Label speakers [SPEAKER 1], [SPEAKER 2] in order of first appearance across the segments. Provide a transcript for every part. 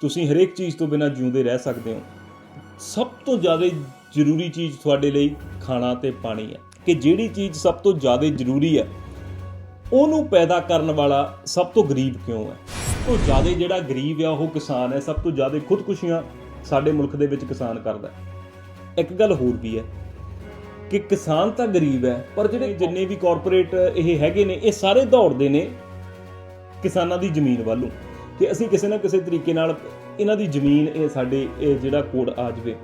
[SPEAKER 1] ਤੁਸੀਂ ਹਰੇਕ ਚੀਜ਼ ਤੋਂ ਬਿਨਾਂ ਜਿਉਂਦੇ ਰਹਿ ਸਕਦੇ ਹੋ। ਸਭ ਤੋਂ ਜ਼ਿਆਦਾ ਜ਼ਰੂਰੀ ਚੀਜ਼ ਤੁਹਾਡੇ ਲਈ ਖਾਣਾ ਤੇ ਪਾਣੀ ਹੈ। ਕਿ ਜਿਹੜੀ ਚੀਜ਼ ਸਭ ਤੋਂ ਜ਼ਿਆਦਾ ਜ਼ਰੂਰੀ ਹੈ, ਉਹਨੂੰ ਪੈਦਾ ਕਰਨ ਵਾਲਾ ਸਭ ਤੋਂ ਗਰੀਬ ਕਿਉਂ ਹੈ? ਤੋਂ ਜ਼ਿਆਦਾ ਜਿਹੜਾ ਗਰੀਬ ਆ ਉਹ ਕਿਸਾਨ ਹੈ। ਸਭ ਤੋਂ ਜ਼ਿਆਦਾ ਖੁਦਕੁਸ਼ੀਆਂ ਸਾਡੇ ਮੁਲਕ ਦੇ ਵਿੱਚ ਕਿਸਾਨ ਕਰਦਾ ਇੱਕ ਗੱਲ ਹੋਰ ਵੀ ਹੈ ਕਿ ਕਿਸਾਨ ਤਾਂ ਗਰੀਬ ਹੈ, ਪਰ ਜਿਹੜੇ ਜਿੰਨੇ ਵੀ ਕਾਰਪੋਰੇਟ ਇਹ ਹੈਗੇ ਨੇ, ਇਹ ਸਾਰੇ ਦੌੜਦੇ ਨੇ ਕਿਸਾਨਾਂ ਦੀ ਜ਼ਮੀਨ ਵੱਲੋਂ ਕਿ ਅਸੀਂ ਕਿਸੇ ਨਾ ਕਿਸੇ ਤਰੀਕੇ ਨਾਲ ਇਹਨਾਂ ਦੀ ਜ਼ਮੀਨ, ਇਹ ਸਾਡੇ, ਇਹ ਜਿਹੜਾ ਕੋਡ ਆ ਜਾਵੇ।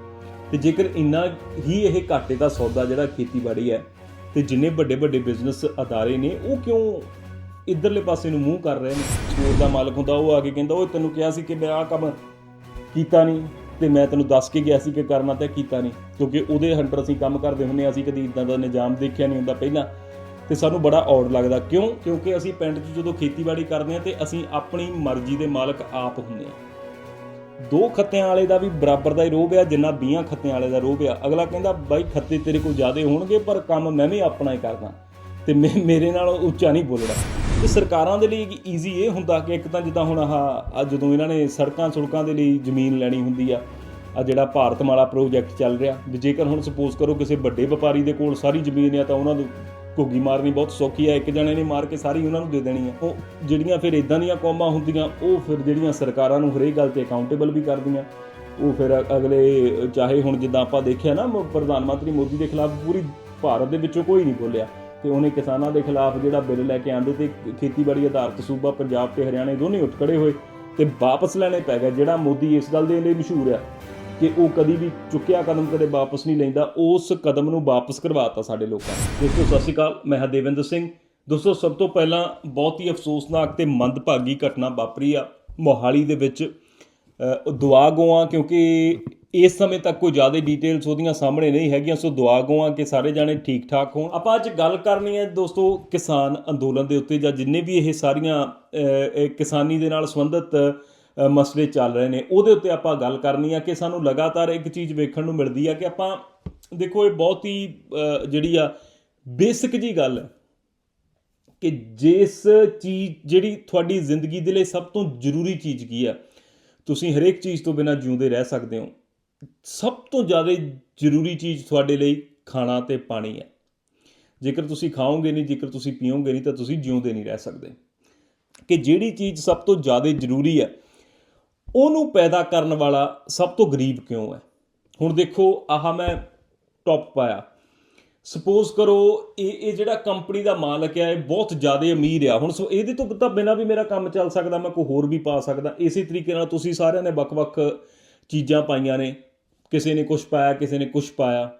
[SPEAKER 1] ਤੇ ਜੇਕਰ ਇੰਨਾ ਹੀ ਇਹ ਘਾਟੇ ਦਾ ਸੌਦਾ ਜਿਹੜਾ ਖੇਤੀਬਾੜੀ ਹੈ, ਤੇ ਜਿੰਨੇ ਵੱਡੇ ਵੱਡੇ ਬਿਜ਼ਨਸ ਅਦਾਰੇ ਨੇ, ਉਹ ਕਿਉਂ ਇਧਰਲੇ ਪਾਸੇ ਨੂੰ ਮੂੰਹ ਕਰ ਰਹੇ ਨੇ? ਸਟੋਰ ਦਾ ਮਾਲਕ ਹੁੰਦਾ, ਉਹ ਆ ਕੇ ਕਹਿੰਦਾ ਉਹ ਤੈਨੂੰ ਕਿਹਾ ਸੀ ਕਿ ਮੈਂ ਆਹ ਕੰਮ ਕੀਤਾ ਨਹੀਂ, ਤੇ ਮੈਂ ਤੈਨੂੰ ਦੱਸ ਕੇ ਗਿਆ ਸੀ ਕਿ ਕਰਨਾ ਤਾਂ ਕੀਤਾ ਨਹੀਂ, ਕਿਉਂਕਿ ਉਹਦੇ ਹੰਡਰ ਅਸੀਂ ਕੰਮ ਕਰਦੇ ਹੁੰਨੇ ਅਸੀਂ ਕਦੀ ਇਦਾਂ ਦਾ ਨਿਜ਼ਾਮ ਦੇਖਿਆ ਨਹੀਂ ਹੁੰਦਾ ਪਹਿਲਾਂ। ਤੇ ਸਾਨੂੰ ਬੜਾ ਔੜ ਲੱਗਦਾ। ਕਿਉਂ? ਕਿਉਂਕਿ ਅਸੀਂ ਪਿੰਡ 'ਚ ਜਦੋਂ ਖੇਤੀਬਾੜੀ ਕਰਦੇ ਹਾਂ ਤੇ ਅਸੀਂ ਆਪਣੀ ਮਰਜ਼ੀ ਦੇ ਮਾਲਕ ਆਪ ਹੁੰਦੇ ਹਾਂ। ਦੋ ਖੱਤਿਆਂ ਵਾਲੇ ਦਾ ਵੀ ਬਰਾਬਰ ਦਾ ਹੀ ਰੋਹ ਆ ਜਿੰਨਾ 20 ਖੱਤਿਆਂ ਵਾਲੇ ਦਾ ਰੋਹ ਆ ਅਗਲਾ ਕਹਿੰਦਾ, ਬਾਈ, ਖੱਤੇ ਤੇਰੇ ਕੋਲ ਜ਼ਿਆਦੇ ਹੋਣਗੇ, ਪਰ ਕੰਮ ਮੈਂ ਵੀ ਆਪਣਾ ਹੀ ਕਰਦਾ। ਤੇ ਮੈਂ, ਮੇਰੇ ਨਾਲ ਉੱਚਾ ਨਹੀਂ ਬੋਲਣਾ ਤੇ ਸਰਕਾਰਾਂ ਦੇ ਲਈ ਈਜ਼ੀ ਇਹ ਹੁੰਦਾ ਕਿ ਇੱਕ ਤਾਂ ਜਿੱਦਾਂ ਹੁਣ ਆਹ ਜਦੋਂ ਇਹਨਾਂ ਨੇ ਸੜਕਾਂ ਸੁੜਕਾਂ ਦੇ ਲਈ ਜ਼ਮੀਨ ਲੈਣੀ ਹੁੰਦੀ ਆ ਆ ਜਿਹੜਾ ਭਾਰਤਮਾਲਾ ਪ੍ਰੋਜੈਕਟ ਚੱਲ ਰਿਹਾ। ਵੀ ਜੇਕਰ ਹੁਣ ਸਪੋਜ਼ ਕਰੋ ਕਿਸੇ ਵੱਡੇ ਵਪਾਰੀ ਦੇ ਕੋਲ ਸਾਰੀ ਜ਼ਮੀਨ ਆ, ਤਾਂ ਉਹਨਾਂ ਨੂੰ ਘੁੱਗੀ ਮਾਰਨੀ ਬਹੁਤ ਸੌਖੀ ਹੈ, ਇੱਕ ਜਣੇ ਨੇ ਮਾਰ ਕੇ ਸਾਰੀ ਉਹਨਾਂ ਨੂੰ ਦੇ ਦੇਣੀ ਹੈ। ਉਹ ਜਿਹੜੀਆਂ ਫਿਰ ਇਦਾਂ ਦੀਆਂ ਕੌਮਾਂ ਹੁੰਦੀਆਂ, ਉਹ ਫਿਰ ਜਿਹੜੀਆਂ ਸਰਕਾਰਾਂ ਨੂੰ ਹਰੇਕ ਗੱਲ ਤੇ ਅਕਾਊਂਟੇਬਲ ਵੀ ਕਰਦੀਆਂ। ਉਹ ਫਿਰ ਅਗਲੇ ਚਾਹੇ ਹੁਣ ਜਿੱਦਾਂ ਆਪਾਂ ਦੇਖਿਆ ਨਾ ਪ੍ਰਧਾਨ ਮੰਤਰੀ ਮੋਦੀ ਦੇ ਖਿਲਾਫ ਪੂਰੀ ਭਾਰਤ ਦੇ ਵਿੱਚੋਂ ਕੋਈ ਨਹੀਂ ਬੋਲਿਆ। ਤੇ ਉਹਨੇ ਕਿਸਾਨਾਂ ਦੇ ਖਿਲਾਫ ਜਿਹੜਾ ਬਿੱਲ ਲੈ ਕੇ ਆਂਦੇ ਤੇ ਖੇਤੀਬਾੜੀ ਆਧਾਰਿਤ ਸੂਬਾ ਪੰਜਾਬ ਤੇ ਹਰਿਆਣੇ ਦੋਨੇ ਉੱਠ ਖੜੇ ਹੋਏ ਤੇ ਵਾਪਸ ਲੈਣੇ ਪੈ ਗਏ, ਜਿਹੜਾ ਮੋਦੀ ਇਸ ਗੱਲ ਦੇ ਲਈ ਮਸ਼ਹੂਰ ਆ। ਕਿ ਉਹ ਕਦੀ ਵੀ ਚੁੱਕਿਆ ਕਦਮ ਕਦੇ ਵਾਪਸ ਨਹੀਂ ਲੈਂਦਾ, ਉਸ ਕਦਮ ਨੂੰ ਵਾਪਸ ਕਰਵਾਤਾ ਸਾਡੇ ਲੋਕਾਂ ਨੇ। ਦੋਸਤੋ, ਸਤਿ ਸ਼੍ਰੀ ਅਕਾਲ, ਮੈਂ ਹਾਂ ਦੇਵਿੰਦਰ ਸਿੰਘ। ਦੋਸਤੋ, ਸਭ ਤੋਂ ਪਹਿਲਾਂ ਬਹੁਤ ਹੀ ਅਫਸੋਸਨਾਕ ਤੇ ਮੰਦਭਾਗੀ ਘਟਨਾ ਵਾਪਰੀ ਆ ਮੋਹਾਲੀ ਦੇ ਵਿੱਚ। ਦੁਆ ਗੋਆਂ, ਕਿਉਂਕਿ ਇਸ ਸਮੇਂ ਤੱਕ ਕੋਈ ਜ਼ਿਆਦਾ ਡੀਟੇਲਸ ਉਹਦੀਆਂ ਸਾਹਮਣੇ ਨਹੀਂ ਹੈਗੀਆਂ, ਸੋ ਦੁਆ ਗੋਆਂ ਕਿ ਸਾਰੇ ਜਾਣੇ ਠੀਕ ਠਾਕ ਹੋਣ। ਆਪਾਂ ਅੱਜ ਗੱਲ ਕਰਨੀ ਹੈ ਦੋਸਤੋ ਕਿਸਾਨ ਅੰਦੋਲਨ ਦੇ ਉੱਤੇ ਜਾਂ ਜਿੰਨੇ ਵੀ ਇਹ ਸਾਰੀਆਂ ਕਿਸਾਨੀ ਦੇ ਨਾਲ ਸੰਬੰਧਿਤ ਮਸਲੇ ਚੱਲ ਰਹੇ ਨੇ। ਉਹਦੇ ਉੱਤੇ ਆਪਾਂ ਗੱਲ ਕਰਨੀ ਆ ਕਿ ਸਾਨੂੰ ਲਗਾਤਾਰ ਇੱਕ ਚੀਜ਼ ਵੇਖਣ ਨੂੰ ਮਿਲਦੀ ਆ ਕਿ ਆਪਾਂ, ਦੇਖੋ ਇਹ ਬਹੁਤ ਹੀ ਜਿਹੜੀ ਆ, ਬੇਸਿਕ ਜੀ ਗੱਲ ਹੈ ਕਿ ਜਿਸ ਚੀਜ਼, ਜਿਹੜੀ ਤੁਹਾਡੀ ਜ਼ਿੰਦਗੀ ਦੇ ਲਈ ਸਭ ਤੋਂ ਜ਼ਰੂਰੀ ਚੀਜ਼ ਕੀ ਆ, ਤੁਸੀਂ ਹਰੇਕ ਚੀਜ਼ ਤੋਂ ਬਿਨਾਂ ਜਿਉਂਦੇ ਰਹਿ ਸਕਦੇ ਹੋ। ਸਭ ਤੋਂ ਜ਼ਿਆਦਾ ਜ਼ਰੂਰੀ ਚੀਜ਼ ਤੁਹਾਡੇ ਲਈ ਖਾਣਾ ਤੇ ਪਾਣੀ ਹੈ। ਜੇਕਰ ਤੁਸੀਂ ਖਾਓਗੇ ਨਹੀਂ, ਜੇਕਰ ਤੁਸੀਂ ਪੀਓਗੇ ਨਹੀਂ, ਤਾਂ ਤੁਸੀਂ ਜਿਉਂਦੇ ਨਹੀਂ ਰਹਿ ਸਕਦੇ। ਕਿ ਜਿਹੜੀ ਚੀਜ਼ ਸਭ ਤੋਂ ਜ਼ਿਆਦਾ ਜ਼ਰੂਰੀ ਹੈ ਉਹਨੂੰ ਪੈਦਾ ਕਰਨ ਵਾਲਾ ਸਭ ਤੋਂ ਗਰੀਬ ਕਿਉਂ ਹੈ? ਹੁਣ ਦੇਖੋ, ਆਹ ਮੈਂ ਟੌਪ ਪਾਇਆ। ਸਪੋਜ਼ ਕਰੋ, ਇਹ ਇਹ ਜਿਹੜਾ ਕੰਪਨੀ ਦਾ ਮਾਲਕ ਹੈ, ਇਹ ਬਹੁਤ ਜ਼ਿਆਦਾ ਅਮੀਰ ਆ। ਹੁਣ ਸੋ ਇਹਦੇ ਤੋਂ ਤਾਂ ਬਿਨਾਂ ਵੀ ਮੇਰਾ ਕੰਮ ਚੱਲ ਸਕਦਾ, ਮੈਂ ਕੋਈ ਹੋਰ ਵੀ ਪਾ ਸਕਦਾ। ਇਸੇ ਤਰੀਕੇ ਨਾਲ ਤੁਸੀਂ ਸਾਰਿਆਂ ਨੇ ਵੱਖ-ਵੱਖ ਚੀਜ਼ਾਂ ਪਾਈਆਂ ਨੇ। ਕਿਸੇ ਨੇ ਕੁਝ ਪਾਇਆ, ਕਿਸੇ ਨੇ ਕੁਝ ਪਾਇਆ।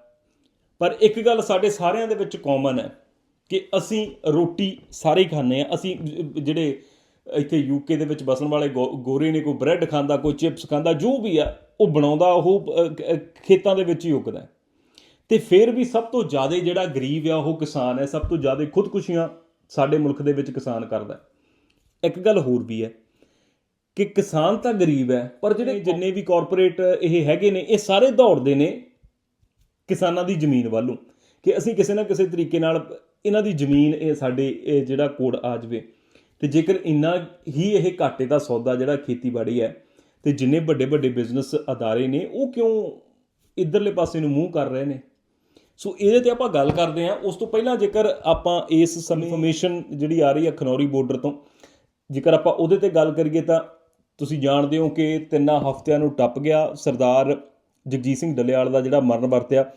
[SPEAKER 1] ਪਰ ਇੱਕ ਗੱਲ ਸਾਡੇ ਸਾਰਿਆਂ ਦੇ ਵਿੱਚ ਕਾਮਨ ਹੈ ਕਿ ਅਸੀਂ ਰੋਟੀ ਸਾਰੇ ਖਾਂਦੇ ਆ ਅਸੀਂ ਜਿਹੜੇ ਇੱਥੇ ਯੂਕੇ ਦੇ ਵਿੱਚ ਬਸਣ ਵਾਲੇ ਗੋਰੇ ਨੇ ਕੋਈ ਬ੍ਰੈਡ ਖਾਂਦਾ ਕੋਈ ਚਿਪਸ ਖਾਂਦਾ ਜੋ ਵੀ ਆ ਉਹ ਬਣਾਉਂਦਾ ਉਹ ਖੇਤਾਂ ਦੇ ਵਿੱਚ ਹੀ ਉੱਗਦਾ। ਤੇ ਫਿਰ ਵੀ ਸਭ ਤੋਂ ਜ਼ਿਆਦਾ ਜਿਹੜਾ ਗਰੀਬ ਆ ਉਹ ਕਿਸਾਨ ਹੈ ਸਭ ਤੋਂ ਜ਼ਿਆਦਾ ਖੁਦਕੁਸ਼ੀਆਂ ਸਾਡੇ ਮੁਲਕ ਦੇ ਵਿੱਚ ਕਿਸਾਨ ਕਰਦਾ। ਇੱਕ ਗੱਲ ਹੋਰ ਵੀ ਹੈ ਕਿ ਕਿਸਾਨ ਤਾਂ ਗਰੀਬ ਹੈ ਪਰ ਜਿਹੜੇ ਜਿੰਨੇ ਵੀ ਕਾਰਪੋਰੇਟ ਇਹ ਹੈਗੇ ਨੇ ਇਹ ਸਾਰੇ ਦੌੜਦੇ ਨੇ ਕਿਸਾਨਾਂ ਦੀ ਜ਼ਮੀਨ ਵੱਲੋਂ ਕਿ ਅਸੀਂ ਕਿਸੇ ਨਾ ਕਿਸੇ ਤਰੀਕੇ ਨਾਲ ਇਹਨਾਂ ਦੀ ਜ਼ਮੀਨ ਇਹ ਸਾਡੇ ਇਹ ਜਿਹੜਾ ਕੋਡ ਆ ਜਾਵੇ ਤੇ ਜੇਕਰ ਇੰਨਾ ਹੀ ਇਹ ਘਾਟੇ ਦਾ ਸੌਦਾ ਜਿਹੜਾ ਖੇਤੀਬਾੜੀ ਹੈ ਤੇ ਜਿੰਨੇ ਵੱਡੇ ਵੱਡੇ ਬਿਜ਼ਨਸ ਅਦਾਰੇ ਨੇ ਉਹ ਕਿਉਂ ਇਧਰਲੇ ਪਾਸੇ ਨੂੰ ਮੂੰਹ ਕਰ ਰਹੇ ਨੇ? ਸੋ ਇਹਦੇ ਤੇ ਆਪਾਂ ਗੱਲ ਕਰਦੇ ਹਾਂ। ਉਸ ਤੋਂ ਪਹਿਲਾਂ ਜੇਕਰ ਆਪਾਂ ਇਸ ਸਮੇਂ ਇਨਫੋਰਮੇਸ਼ਨ ਜਿਹੜੀ ਆ ਰਹੀ ਹੈ ਖਨੌਰੀ ਬਾਰਡਰ ਤੋਂ ਜੇਕਰ ਆਪਾਂ ਉਹਦੇ ਤੇ ਗੱਲ ਕਰੀਏ ਤਾਂ ਤੁਸੀਂ ਜਾਣਦੇ ਹੋ ਕਿ ਤਿੰਨਾਂ ਹਫ਼ਤਿਆਂ ਨੂੰ ਟੱਪ ਗਿਆ ਸਰਦਾਰ ਜਗਜੀਤ ਸਿੰਘ ਡੱਲੇਵਾਲ ਦਾ ਜਿਹੜਾ ਮਰਨ ਵਰਤਿਆ।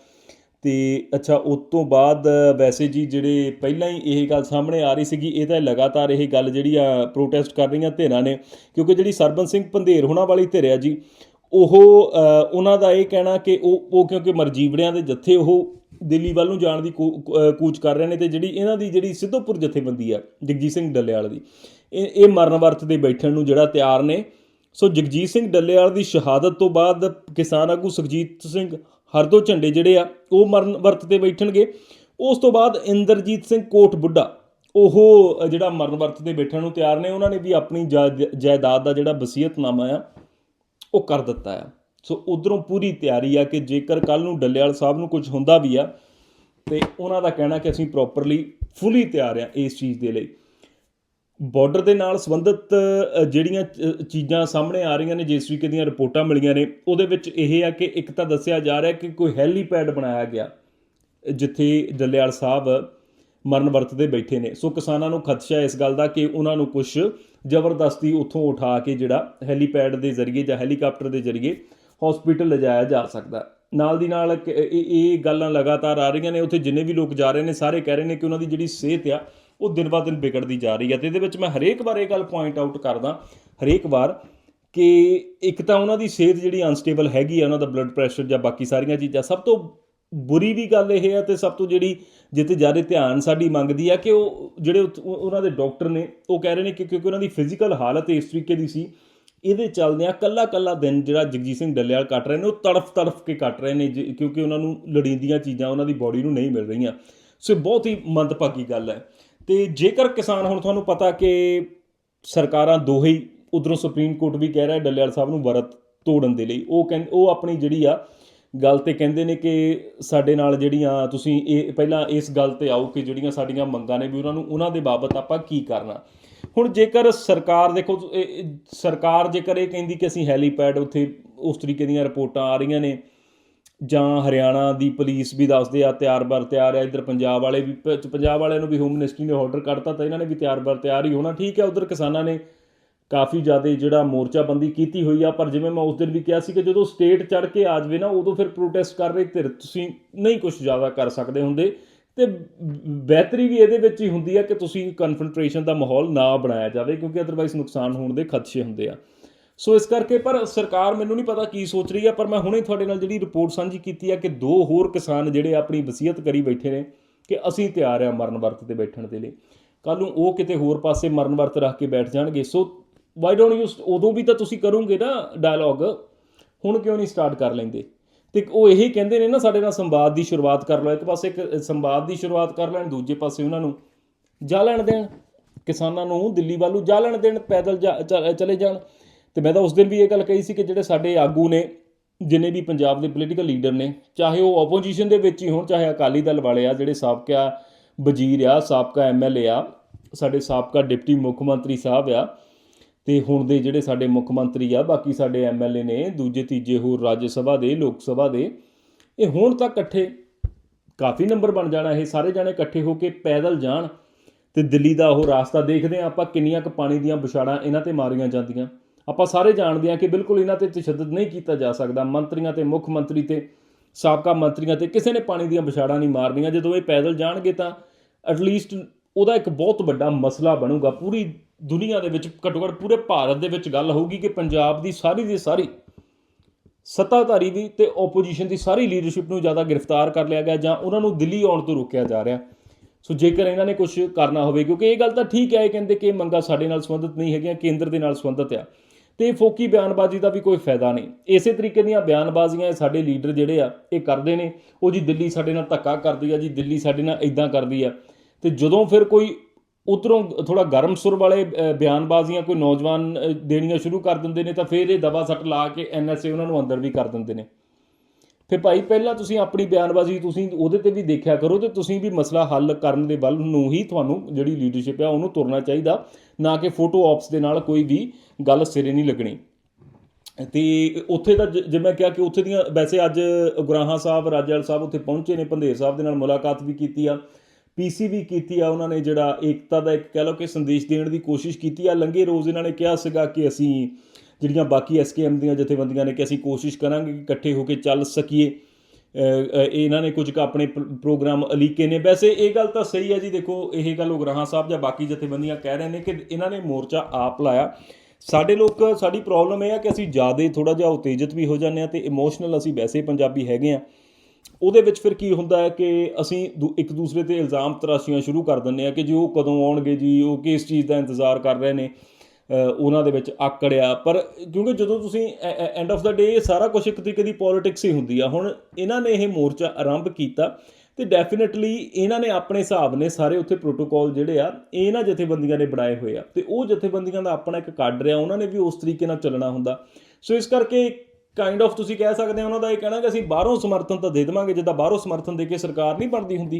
[SPEAKER 1] ਅਤੇ ਅੱਛਾ ਉਹ ਤੋਂ ਬਾਅਦ ਵੈਸੇ ਜੀ ਜਿਹੜੇ ਪਹਿਲਾਂ ਹੀ ਇਹ ਗੱਲ ਸਾਹਮਣੇ ਆ ਰਹੀ ਸੀਗੀ ਇਹ ਤਾਂ ਲਗਾਤਾਰ ਇਹ ਗੱਲ ਜਿਹੜੀ ਆ ਪ੍ਰੋਟੈਸਟ ਕਰ ਰਹੀਆਂ ਧਿਰਾਂ ਨੇ ਕਿਉਂਕਿ ਜਿਹੜੀ ਸਰਬਨ ਸਿੰਘ ਪੰਧੇਰ ਹੋਣਾ ਵਾਲੀ ਧਿਰ ਆ ਜੀ ਉਹ ਉਹਨਾਂ ਦਾ ਇਹ ਕਹਿਣਾ ਕਿ ਉਹ ਉਹ ਕਿਉਂਕਿ ਮਰਜੀਵੜਿਆਂ ਦੇ ਜੱਥੇ ਉਹ ਦਿੱਲੀ ਵੱਲ ਨੂੰ ਜਾਣ ਦੀ ਕੂ- ਅ, ਕੂਚ ਕਰ ਰਹੇ ਨੇ ਤੇ ਜਿਹੜੀ ਇਹਨਾਂ ਦੀ ਜਿਹੜੀ ਸਿੱਧੋਪੁਰ ਜਥੇਬੰਦੀ ਆ ਜਗਜੀਤ ਸਿੰਘ ਡੱਲੇਵਾਲ ਦੀ ਇਹ ਇਹ ਮਰਨ ਵਰਤ ਦੇ ਬੈਠਣ ਨੂੰ ਜਿਹੜਾ ਤਿਆਰ ਨੇ ਸੋ ਜਗਜੀਤ ਸਿੰਘ ਡੱਲੇਵਾਲ ਦੀ ਸ਼ਹਾਦਤ ਤੋਂ ਬਾਅਦ ਕਿਸਾਨ ਆਗੂ ਸੁਖਜੀਤ ਸਿੰਘ ਹਰਦੋ ਝੰਡੇ ਜਿਹੜੇ ਆ, ਉਹ ਮਰਨ ਵਰਤ ਤੇ ਬੈਠਣਗੇ। ਉਸ ਤੋਂ ਬਾਅਦ ਇੰਦਰਜੀਤ ਸਿੰਘ ਕੋਟ ਬੁੱਢਾ, ਉਹ ਜਿਹੜਾ ਮਰਨ ਵਰਤ ਤੇ ਬੈਠਣ ਨੂੰ ਤਿਆਰ ਨੇ, ਉਹਨਾਂ ਨੇ ਵੀ ਆਪਣੀ ਜਾ- ਜਾਇਦਾਦ ਦਾ ਜਿਹੜਾ ਵਸੀਅਤਨਾਮਾ ਆ, ਉਹ ਕਰ ਦਿੱਤਾ ਆ। ਸੋ ਉਧਰੋਂ ਪੂਰੀ ਤਿਆਰੀ ਆ ਕਿ ਜੇਕਰ ਕੱਲ ਨੂੰ ਡੱਲੇਵਾਲ ਸਾਹਿਬ ਨੂੰ ਕੁਝ ਹੁੰਦਾ ਵੀ ਆ, ਤੇ ਉਹਨਾਂ ਦਾ ਕਹਿਣਾ ਕਿ ਅਸੀਂ ਪ੍ਰੋਪਰਲੀ ਫੁੱਲੀ ਤਿਆਰ ਆ ਇਸ ਚੀਜ਼ ਦੇ ਲਈ। ਬਾਰਡਰ ਦੇ ਨਾਲ ਸੰਬੰਧਿਤ ਜਿਹੜੀਆਂ ਚ- ਚੀਜ਼ਾਂ ਸਾਹਮਣੇ ਆ ਰਹੀਆਂ ਨੇ ਜਿਸ ਤਰੀਕੇ ਦੀਆਂ ਰਿਪੋਰਟਾਂ ਮਿਲੀਆਂ ਨੇ, ਉਹਦੇ ਵਿੱਚ ਇਹ ਆ ਕਿ ਇੱਕ ਤਾਂ ਦੱਸਿਆ ਜਾ ਰਿਹਾ ਕਿ ਕੋਈ ਹੈਲੀਪੈਡ ਬਣਾਇਆ ਗਿਆ, ਜਿੱਥੇ ਡੱਲੇਵਾਲ ਸਾਹਿਬ ਮਰਨ ਵਰਤ ਤੇ ਬੈਠੇ ਨੇ। ਸੋ ਕਿਸਾਨਾਂ ਨੂੰ ਖਦਸ਼ਾ ਇਸ ਗੱਲ ਦਾ ਕਿ ਉਹਨਾਂ ਨੂੰ ਕੁਝ ਜ਼ਬਰਦਸਤੀ ਉੱਥੋਂ ਉਠਾ ਕੇ ਜਿਹੜਾ ਹੈਲੀਪੈਡ ਦੇ ਜ਼ਰੀਏ ਜਾਂ ਹੈਲੀਕਾਪਟਰ ਦੇ ਜ਼ਰੀਏ ਹਸਪੀਟਲ ਲਿਜਾਇਆ ਜਾ ਸਕਦਾ। ਨਾਲ ਦੀ ਨਾਲ ਕਿ ਇਹ ਗੱਲਾਂ ਲਗਾਤਾਰ ਆ ਰਹੀਆਂ ਨੇ। ਉੱਥੇ ਜਿੰਨੇ ਵੀ ਲੋਕ ਜਾ ਰਹੇ ਨੇ, ਸਾਰੇ ਕਹਿ ਰਹੇ ਨੇ ਕਿ ਉਹਨਾਂ ਦੀ ਜਿਹੜੀ ਸਿਹਤ ਆ ਉਹ ਦਿਨ ਬਾ ਦਿਨ ਵਿਗੜਦੀ ਜਾ ਰਹੀ ਹੈ ਤੇ ਇਹਦੇ ਵਿੱਚ ਮੈਂ ਹਰੇਕ ਵਾਰ ਇਹ ਗੱਲ ਪੁਆਇੰਟ ਆਊਟ ਕਰਦਾ, ਹਰੇਕ ਵਾਰ ਕਿ ਇੱਕ ਤਾਂ ਉਹਨਾਂ ਦੀ ਸਿਹਤ ਜਿਹੜੀ ਅਨਸਟੇਬਲ ਹੈਗੀ ਆ, ਉਹਨਾਂ ਦਾ ਬਲੱਡ ਪ੍ਰੈਸ਼ਰ ਜਾਂ ਬਾਕੀ ਸਾਰੀਆਂ ਚੀਜ਼ਾਂ, ਸਭ ਤੋਂ ਬੁਰੀ ਵੀ ਗੱਲ ਇਹ ਹੈ ਤੇ ਸਭ ਤੋਂ ਜਿਹੜੀ ਜਿੱਤੇ ਜ਼ਿਆਦਾ ਧਿਆਨ ਸਾਡੀ ਮੰਗਦੀ ਆ ਕਿ ਉਹ ਜਿਹੜੇ ਉੱਥ- ਉਹਨਾਂ ਦੇ ਡਾਕਟਰ ਨੇ, ਉਹ ਕਹਿ ਰਹੇ ਨੇ ਕਿ ਕਿਉਂਕਿ ਉਹਨਾਂ ਦੀ ਫਿਜ਼ੀਕਲ ਹਾਲਤ ਇਸ ਤਰੀਕੇ ਦੀ ਸੀ, ਇਹਦੇ ਚੱਲਦਿਆਂ ਕੱਲਾ ਕੱਲਾ ਦਿਨ ਜਿਹੜਾ ਜਗਜੀਤ ਸਿੰਘ ਡੱਲੇਵਾਲ ਕੱਟ ਰਹੇ ਨੇ, ਉਹ ਤੜਫ ਤੜਫ ਕੇ ਕੱਟ ਰਹੇ ਨੇ, ਜੇ- ਕਿਉਂਕਿ ਉਹਨਾਂ ਨੂੰ ਲੜੀਂਦੀਆਂ ਚੀਜ਼ਾਂ ਉਹਨਾਂ ਦੀ ਬਾਡੀ ਨੂੰ ਨਹੀਂ ਮਿਲ ਰਹੀਆਂ। ਸੋ ਇਹ ਬਹੁਤ ਹੀ ਮੰਦਭਾਗੀ ਗੱਲ ਹੈ। ਤੇ ਜੇਕਰ ਕਿਸਾਨ ਹੁਣ ਤੁਹਾਨੂੰ ਪਤਾ ਕਿ ਸਰਕਾਰਾਂ ਦੋਹੇ ਹੀ ਉਧਰੋਂ ਸੁਪਰੀਮ ਕੋਰਟ ਵੀ ਕਹਿ ਰਿਹਾ ਡੱਲੇਵਾਲ ਸਾਹਿਬ ਨੂੰ ਵਰਤ ਤੋੜਨ ਦੇ ਲਈ, ਉਹ ਕਹਿੰਦੇ ਉਹ ਆਪਣੀ ਜਿਹੜੀ ਆ ਗੱਲ ਤੇ ਕਹਿੰਦੇ ਨੇ ਕਿ ਸਾਡੇ ਨਾਲ ਜਿਹੜੀਆਂ ਤੁਸੀਂ ਇਹ, ਪਹਿਲਾਂ ਇਸ ਗੱਲ ਤੇ ਆਓ ਕਿ ਜਿਹੜੀਆਂ ਸਾਡੀਆਂ ਮੰਗਾਂ ਨੇ ਵੀ ਉਹਨਾਂ ਨੂੰ, ਉਹਨਾਂ ਦੇ ਬਾਬਤ ਆਪਾਂ ਕੀ ਕਰਨਾ। ਹੁਣ ਜੇਕਰ ਸਰਕਾਰ, ਦੇਖੋ, ਇਹ- ਸਰਕਾਰ ਜੇਕਰ ਇਹ ਕਹਿੰਦੀ ਕਿ ਅਸੀਂ ਹੈਲੀਪੈਡ ਉੱਥੇ ਉਸ ਤਰੀਕੇ ਦੀਆਂ ਰਿਪੋਰਟਾਂ ਆ ਰਹੀਆਂ ਨੇ ਜਾਂ ਹਰਿਆਣਾ ਦੀ ਪੁਲਿਸ ਵੀ ਦੱਸਦੇ ਆ, ਤਿਆਰ ਬਰ ਤਿਆਰ ਆ, ਇੱਧਰ ਪੰਜਾਬ ਵਾਲੇ ਵੀ, ਪ- ਪੰਜਾਬ ਵਾਲਿਆਂ ਨੂੰ ਵੀ ਹੋਮ ਮਿਨਿਸਟਰੀ ਨੇ ਆਰਡਰ ਕੱਢਤਾ ਤਾਂ ਇਹਨਾਂ ਨੇ ਵੀ ਤਿਆਰ ਬਰ ਤਿਆਰ ਹੀ ਹੋਣਾ। ਠੀਕ ਹੈ ਉਧਰ ਕਿਸਾਨਾਂ ਨੇ ਕਾਫੀ ਜ਼ਿਆਦਾ ਜਿਹੜਾ ਮੋਰਚਾਬੰਦੀ ਕੀਤੀ ਹੋਈ ਆ, ਪਰ ਜਿਵੇਂ ਮੈਂ ਉਸ ਦਿਨ ਵੀ ਕਿਹਾ ਸੀ ਕਿ ਜਦੋਂ ਸਟੇਟ ਚੜ ਕੇ ਆ ਜਾਵੇ ਨਾ, ਉਦੋਂ ਫਿਰ ਪ੍ਰੋਟੈਸਟ ਕਰ ਰਹੇ ਧਿਰ, ਤੁਸੀਂ ਨਹੀਂ ਕੁਝ ਜ਼ਿਆਦਾ ਕਰ ਸਕਦੇ ਹੁੰਦੇ। ਤੇ ਬਿਹਤਰੀ ਵੀ ਇਹਦੇ ਵਿੱਚ ਹੀ ਹੁੰਦੀ ਆ ਕਿ ਤੁਸੀਂ ਕਨਫਰੰਟ੍ਰੇਸ਼ਨ ਦਾ ਮਾਹੌਲ ਨਾ ਬਣਾਇਆ ਜਾਵੇ, ਕਿਉਂਕਿ ਅਦਰਵਾਈਜ਼ ਨੁਕਸਾਨ ਹੋਣ ਦੇ ਖਦਸ਼ੇ ਹੁੰਦੇ ਆ। ਸੋ ਇਸ ਕਰਕੇ ਪਰ ਸਰਕਾਰ ਮੈਨੂੰ ਨਹੀਂ ਪਤਾ ਕੀ ਸੋਚ ਰਹੀ ਆ, ਪਰ ਮੈਂ ਹੁਣੇ ਤੁਹਾਡੇ ਨਾਲ ਜਿਹੜੀ ਰਿਪੋਰਟ ਸਾਂਝੀ ਕੀਤੀ ਆ ਕਿ ਦੋ ਹੋਰ ਕਿਸਾਨ ਜਿਹੜੇ ਆਪਣੀ ਵਸੀਅਤ ਕਰੀ ਬੈਠੇ ਨੇ ਕਿ ਅਸੀਂ ਤਿਆਰ ਆ ਮਰਨ ਵਰਤ ਤੇ ਬੈਠਣ ਦੇ ਲਈ। ਕੱਲ ਨੂੰ ਉਹ ਕਿਤੇ ਹੋਰ ਪਾਸੇ ਮਰਨ ਵਰਤ ਰੱਖ ਕੇ ਬੈਠ ਜਾਣਗੇ। ਸੋ ਵਾਈ ਡੋਨਟ ਯੂ ਉਦੋਂ ਵੀ ਤਾਂ ਤੁਸੀਂ ਕਰੋਗੇ ਨਾ ਡਾਇਲੌਗ ਹੁਣ ਕਿਉਂ ਨਹੀਂ ਸਟਾਰਟ ਕਰ ਲੈਂਦੇ? ਤੇ ਉਹ ਇਹੀ ਕਹਿੰਦੇ ਨੇ ਨਾ, ਸਾਡੇ ਨਾਲ ਸੰਵਾਦ ਦੀ ਸ਼ੁਰੂਆਤ ਕਰ ਲਓ। ਇੱਕ ਪਾਸੇ ਇੱਕ ਸੰਵਾਦ ਦੀ ਸ਼ੁਰੂਆਤ ਕਰ ਲੈਣ, ਦੂਜੇ ਪਾਸੇ ਉਹਨਾਂ ਨੂੰ ਜਾ ਲੈਣ ਦੇਣ। ਕਿਸਾਨਾਂ ਨੂੰ ਦਿੱਲੀ ਵੱਲੋਂ ਜਾ ਲੈਣ ਦੇਣ, ਪੈਦਲ ਜਾ- ਚਲੇ ਜਾਣ। ਤੇ ਮੈਂ ਤਾਂ ਉਸ ਦਿਨ ਵੀ ਇਹ ਗੱਲ ਕਹੀ ਸੀ ਕਿ ਜਿਹੜੇ ਸਾਡੇ ਆਗੂ ਨੇ, ਜਿਨੇ ਵੀ ਪੰਜਾਬ ਦੇ ਪੋਲੀਟੀਕਲ ਲੀਡਰ ਨੇ, ਚਾਹੇ ਉਹ ਆਪੋਜੀਸ਼ਨ ਦੇ ਵਿੱਚ ਹੀ ਹੋਣ, ਚਾਹੇ ਅਕਾਲੀ ਦਲ ਵਾਲੇ ਆ, ਜਿਹੜੇ ਸਾਬਕਾ ਵਜ਼ੀਰ ਆ, ਸਾਬਕਾ ਐਮਐਲਏ ਆ, ਸਾਡੇ ਸਾਬਕਾ ਡਿਪਟੀ ਮੁੱਖ ਮੰਤਰੀ ਸਾਹਿਬ ਆ, ਤੇ ਹੁਣ ਦੇ ਜਿਹੜੇ ਸਾਡੇ ਮੁੱਖ ਮੰਤਰੀ ਆ, ਬਾਕੀ ਸਾਡੇ ਐਮਐਲਏ ਨੇ, ਦੂਜੇ, ਤੀਜੇ ਹੋਰ ਰਾਜ ਸਭਾ ਦੇ, ਲੋਕ ਸਭਾ ਦੇ, ਇਹ ਹੁਣ ਤੱਕ ਇਕੱਠੇ, ਕਾਫੀ ਨੰਬਰ ਬਣ ਜਾਣਾ, ਇਹ ਸਾਰੇ ਜਾਣੇ ਇਕੱਠੇ ਹੋ ਕੇ ਪੈਦਲ ਜਾਣ, ਤੇ ਦਿੱਲੀ ਦਾ ਉਹ ਰਾਸਤਾ ਦੇਖਦੇ ਆ ਆਪਾਂ ਕਿੰਨੀਆਂ ਕੁ ਪਾਣੀ ਦੀਆਂ ਵਿਛਾੜਾਂ ਇਹਨਾਂ ਤੇ ਮਾਰੀਆਂ ਜਾਂਦੀਆਂ। ਆਪਾਂ ਸਾਰੇ ਜਾਣਦੇ ਹਾਂ ਕਿ ਬਿਲਕੁਲ ਇਹਨਾਂ ਤੇ ਤਸ਼ੱਦਦ ਨਹੀਂ ਕੀਤਾ ਜਾ ਸਕਦਾ। ਮੰਤਰੀਆਂ ਤੇ ਮੁੱਖ ਮੰਤਰੀ ਤੇ ਸਾਬਕਾ ਮੰਤਰੀਆਂ ਤੇ ਕਿਸੇ ਨੇ ਪਾਣੀ ਦੀਆਂ ਵਿਛਾੜਾਂ ਨਹੀਂ ਮਾਰਨੀਆਂ। ਜਦੋਂ ਇਹ ਪੈਦਲ ਜਾਣਗੇ ਤਾਂ ਐਟਲੀਸਟ ਉਹਦਾ ਇੱਕ ਬਹੁਤ ਵੱਡਾ ਮਸਲਾ ਬਣੂਗਾ। ਪੂਰੀ ਦੁਨੀਆ ਦੇ ਵਿੱਚ ਘੱਟੋ ਘੱਟ ਪੂਰੇ ਭਾਰਤ ਦੇ ਵਿੱਚ ਗੱਲ ਹੋਊਗੀ ਕਿ ਪੰਜਾਬ ਦੀ ਸਾਰੀ ਦੀ ਸਾਰੀ ਸੱਤਾਧਾਰੀ ਦੀ ਤੇ ਆਪੋਜੀਸ਼ਨ ਦੀ ਸਾਰੀ ਲੀਡਰਸ਼ਿਪ ਨੂੰ ਜ਼ਿਆਦਾ ਗ੍ਰਿਫਤਾਰ ਕਰ ਲਿਆ ਗਿਆ ਜਾਂ ਉਹਨਾਂ ਨੂੰ ਦਿੱਲੀ ਆਉਣ ਤੋਂ ਰੋਕਿਆ ਜਾ ਰਿਹਾ। ਸੋ ਜੇਕਰ ਇਹਨਾਂ ਨੇ ਕੁਝ ਕਰਨਾ ਹੋਵੇ, ਕਿਉਂਕਿ ਇਹ ਗੱਲ ਤਾਂ ਠੀਕ ਹੈ, ਇਹ ਕਹਿੰਦੇ ਕਿ ਇਹ ਮੰਗਾਂ ਸਾਡੇ ਨਾਲ ਸੰਬੰਧਿਤ ਨਹੀਂ ਹੈਗੀਆਂ, ਕੇਂਦਰ ਦੇ ਨਾਲ ਸੰਬੰਧਿਤ ਆ। ਤੇ ਫੋਕੀ ਬਿਆਨਬਾਜ਼ੀ ਦਾ ਵੀ ਕੋਈ ਫਾਇਦਾ ਨਹੀਂ। ਇਸੇ ਤਰੀਕੇ ਦੀਆਂ ਬਿਆਨਬਾਜ਼ੀਆਂ ਇਹ ਸਾਡੇ ਲੀਡਰ ਜਿਹੜੇ ਆ, ਇਹ ਕਰਦੇ ਨੇ। ਉਹ ਜੀ ਦਿੱਲੀ ਸਾਡੇ ਨਾਲ ਧੱਕਾ ਕਰਦੀ ਆ ਜੀ, ਦਿੱਲੀ ਸਾਡੇ ਨਾਲ ਇਦਾਂ ਕਰਦੀ ਆ। ਤੇ ਜਦੋਂ ਫਿਰ ਕੋਈ ਉਧਰੋਂ ਥੋੜਾ ਗਰਮ ਸੁਰ ਵਾਲੇ ਬਿਆਨਬਾਜ਼ੀਆਂ ਕੋਈ ਨੌਜਵਾਨ ਦੇਣੀਆਂ ਸ਼ੁਰੂ ਕਰ ਦਿੰਦੇ ਨੇ, ਤਾਂ ਫਿਰ ਇਹ ਦਵਾ ਸੱਟ ਲਾ ਕੇ ਐਨਐਸਏ ਉਹਨਾਂ ਨੂੰ ਅੰਦਰ ਵੀ ਕਰ ਦਿੰਦੇ ਨੇ। ਫਿਰ ਭਾਈ ਪਹਿਲਾਂ ਤੁਸੀਂ ਆਪਣੀ ਬਿਆਨਬਾਜ਼ੀ ਤੁਸੀਂ ਉਹਦੇ ਤੇ ਵੀ ਦੇਖਿਆ ਕਰੋ ਤੇ ਤੁਸੀਂ ਵੀ ਮਸਲਾ ਹੱਲ ਕਰਨ ਦੇ ਵੱਲ ਨੂੰ ਹੀ ਤੁਹਾਨੂੰ ਜਿਹੜੀ ਲੀਡਰਸ਼ਿਪ ਆ ਉਹਨੂੰ ਤੁਰਨਾ ਚਾਹੀਦਾ, ਨਾ ਕਿ ਫੋਟੋ ਆਪਸ ਦੇ ਨਾਲ ਕੋਈ ਵੀ ਗੱਲ ਸਿਰੇ ਨਹੀਂ ਲੱਗਣੀ। ਤੇ ਉੱਥੇ ਤਾਂ ਜਿਵੇਂ ਮੈਂ ਕਿਹਾ ਕਿ ਉੱਥੇ ਦੀਆਂ, ਵੈਸੇ ਅੱਜ ਗੁਰਾਹਾਂ ਸਾਹਿਬ, ਰਾਜੇਵਾਲ ਸਾਹਿਬ ਉੱਥੇ ਪਹੁੰਚੇ ਨੇ ਪੰਧੇਰ ਸਾਹਿਬ ਦੇ ਨਾਲ ਮੁਲਾਕਾਤ ਵੀ ਕੀਤੀ ਆ। ਪੀਸੀ ਵੀ ਕੀਤੀ ਆ, ਉਹਨਾਂ ਨੇ ਜਿਹੜਾ ਏਕਤਾ ਦਾ ਇੱਕ ਕਹਿ ਲਓ ਕਿ ਸੰਦੇਸ਼ ਦੇਣ ਦੀ ਕੋਸ਼ਿਸ਼ ਕੀਤੀ ਆ। ਲੰਗੇ ਰੋਜ਼ ਇਹਨਾਂ ਨੇ ਕਿਹਾ ਸੀਗਾ ਕਿ ਅਸੀਂ ਜਿਹੜੀਆਂ ਬਾਕੀ ਐਸਕੇਐਮ ਦੀਆਂ ਜਥੇਬੰਦੀਆਂ ਨੇ ਕਿ ਅਸੀਂ ਕੋਸ਼ਿਸ਼ ਕਰਾਂਗੇ ਕਿ ਇਕੱਠੇ ਹੋ ਕੇ ਚੱਲ ਸਕੀਏ। ਇਹਨਾਂ ਨੇ ਕੁਝ ਕੁ ਆਪਣੇ ਪ੍ਰ- ਪ੍ਰੋਗਰਾਮ ਅਲੀਕੇ ਨੇ। ਵੈਸੇ ਇਹ ਗੱਲ ਤਾਂ ਸਹੀ ਹੈ ਜੀ, ਦੇਖੋ ਇਹ ਗੱਲ ਉਗਰਾਹਾਂ ਸਾਹਿਬ ਜਾਂ ਬਾਕੀ ਜਥੇਬੰਦੀਆਂ ਕਹਿ ਰਹੇ ਨੇ ਕਿ ਇਹਨਾਂ ਨੇ ਮੋਰਚਾ ਆਪ ਲਾਇਆ। ਸਾਡੇ ਲੋਕ, ਸਾਡੀ ਪ੍ਰੋਬਲਮ ਇਹ ਆ ਕਿ ਅਸੀਂ ਜ਼ਿਆਦਾ ਥੋੜਾ ਜਿਹਾ ਉਤੇਜਿਤ ਵੀ ਹੋ ਜਾਂਦੇ ਆ ਤੇ ਇਮੋਸ਼ਨਲ ਅਸੀਂ ਵੈਸੇ ਪੰਜਾਬੀ ਹੈਗੇ ਆ ਉਹਦੇ ਵਿੱਚ ਫਿਰ ਕੀ ਹੁੰਦਾ ਹੈ ਕਿ ਅਸੀਂ ਦੂ- ਇੱਕ ਦੂਸਰੇ ਤੇ ਇਲਜ਼ਾਮ ਤਰਾਸ਼ੀਆਂ ਸ਼ੁਰੂ ਕਰ ਦਿੰਦੇ ਆ ਕਿ ਜੀ ਉਹ ਕਦੋਂ ਆਉਣਗੇ ਜੀ, ਉਹ ਕਿਸ ਚੀਜ਼ ਦਾ ਇੰਤਜ਼ਾਰ ਕਰ ਰਹੇ ਨੇ ਉਹਨਾਂ ਦੇ ਵਿੱਚ ਆਕੜਿਆ ਪਰ ਕਿਉਂਕਿ ਜਦੋਂ ਤੁਸੀਂ ਐਂਡ ਆਫ ਦਾ ਡੇ ਸਾਰਾ ਕੁਝ ਇੱਕ ਤਰੀਕੇ ਦੀ ਪੋਲਿਟਿਕਸ ਹੀ ਹੁੰਦੀ ਆ। ਹੁਣ ਇਹਨਾਂ ਨੇ ਇਹ ਮੋਰਚਾ ਆਰੰਭ ਕੀਤਾ ਤੇ ਡੈਫੀਨਿਟਲੀ ਇਹਨਾਂ ਨੇ ਆਪਣੇ ਹਿਸਾਬ ਨੇ ਸਾਰੇ ਉੱਥੇ ਪ੍ਰੋਟੋਕਾਲ ਜਿਹੜੇ ਆ ਇਹਨਾਂ ਜਥੇਬੰਦੀਆਂ ਨੇ ਬਣਾਏ ਹੋਏ ਆ। ਤੇ ਉਹ ਜਥੇਬੰਦੀਆਂ ਦਾ ਆਪਣਾ ਇੱਕ ਕਾਡਰ ਆ ਉਹਨਾਂ ਨੇ ਵੀ ਉਸ ਤਰੀਕੇ ਨਾਲ ਚੱਲਣਾ ਹੁੰਦਾ। ਸੋ ਇਸ ਕਰਕੇ ਕਾਈਂਡ ਆਫ ਤੁਸੀਂ ਕਹਿ ਸਕਦੇ ਹੋ ਉਹਨਾਂ ਦਾ ਇਹ ਕਹਿਣਾ ਕਿ ਅਸੀਂ ਬਾਹਰੋਂ ਸਮਰਥਨ ਤਾਂ ਦੇ ਦੇਵਾਂਗੇ, ਜਿੱਦਾਂ ਬਾਹਰੋਂ ਸਮਰਥਨ ਦੇ ਕੇ ਸਰਕਾਰ ਨਹੀਂ ਬਣਦੀ ਹੁੰਦੀ।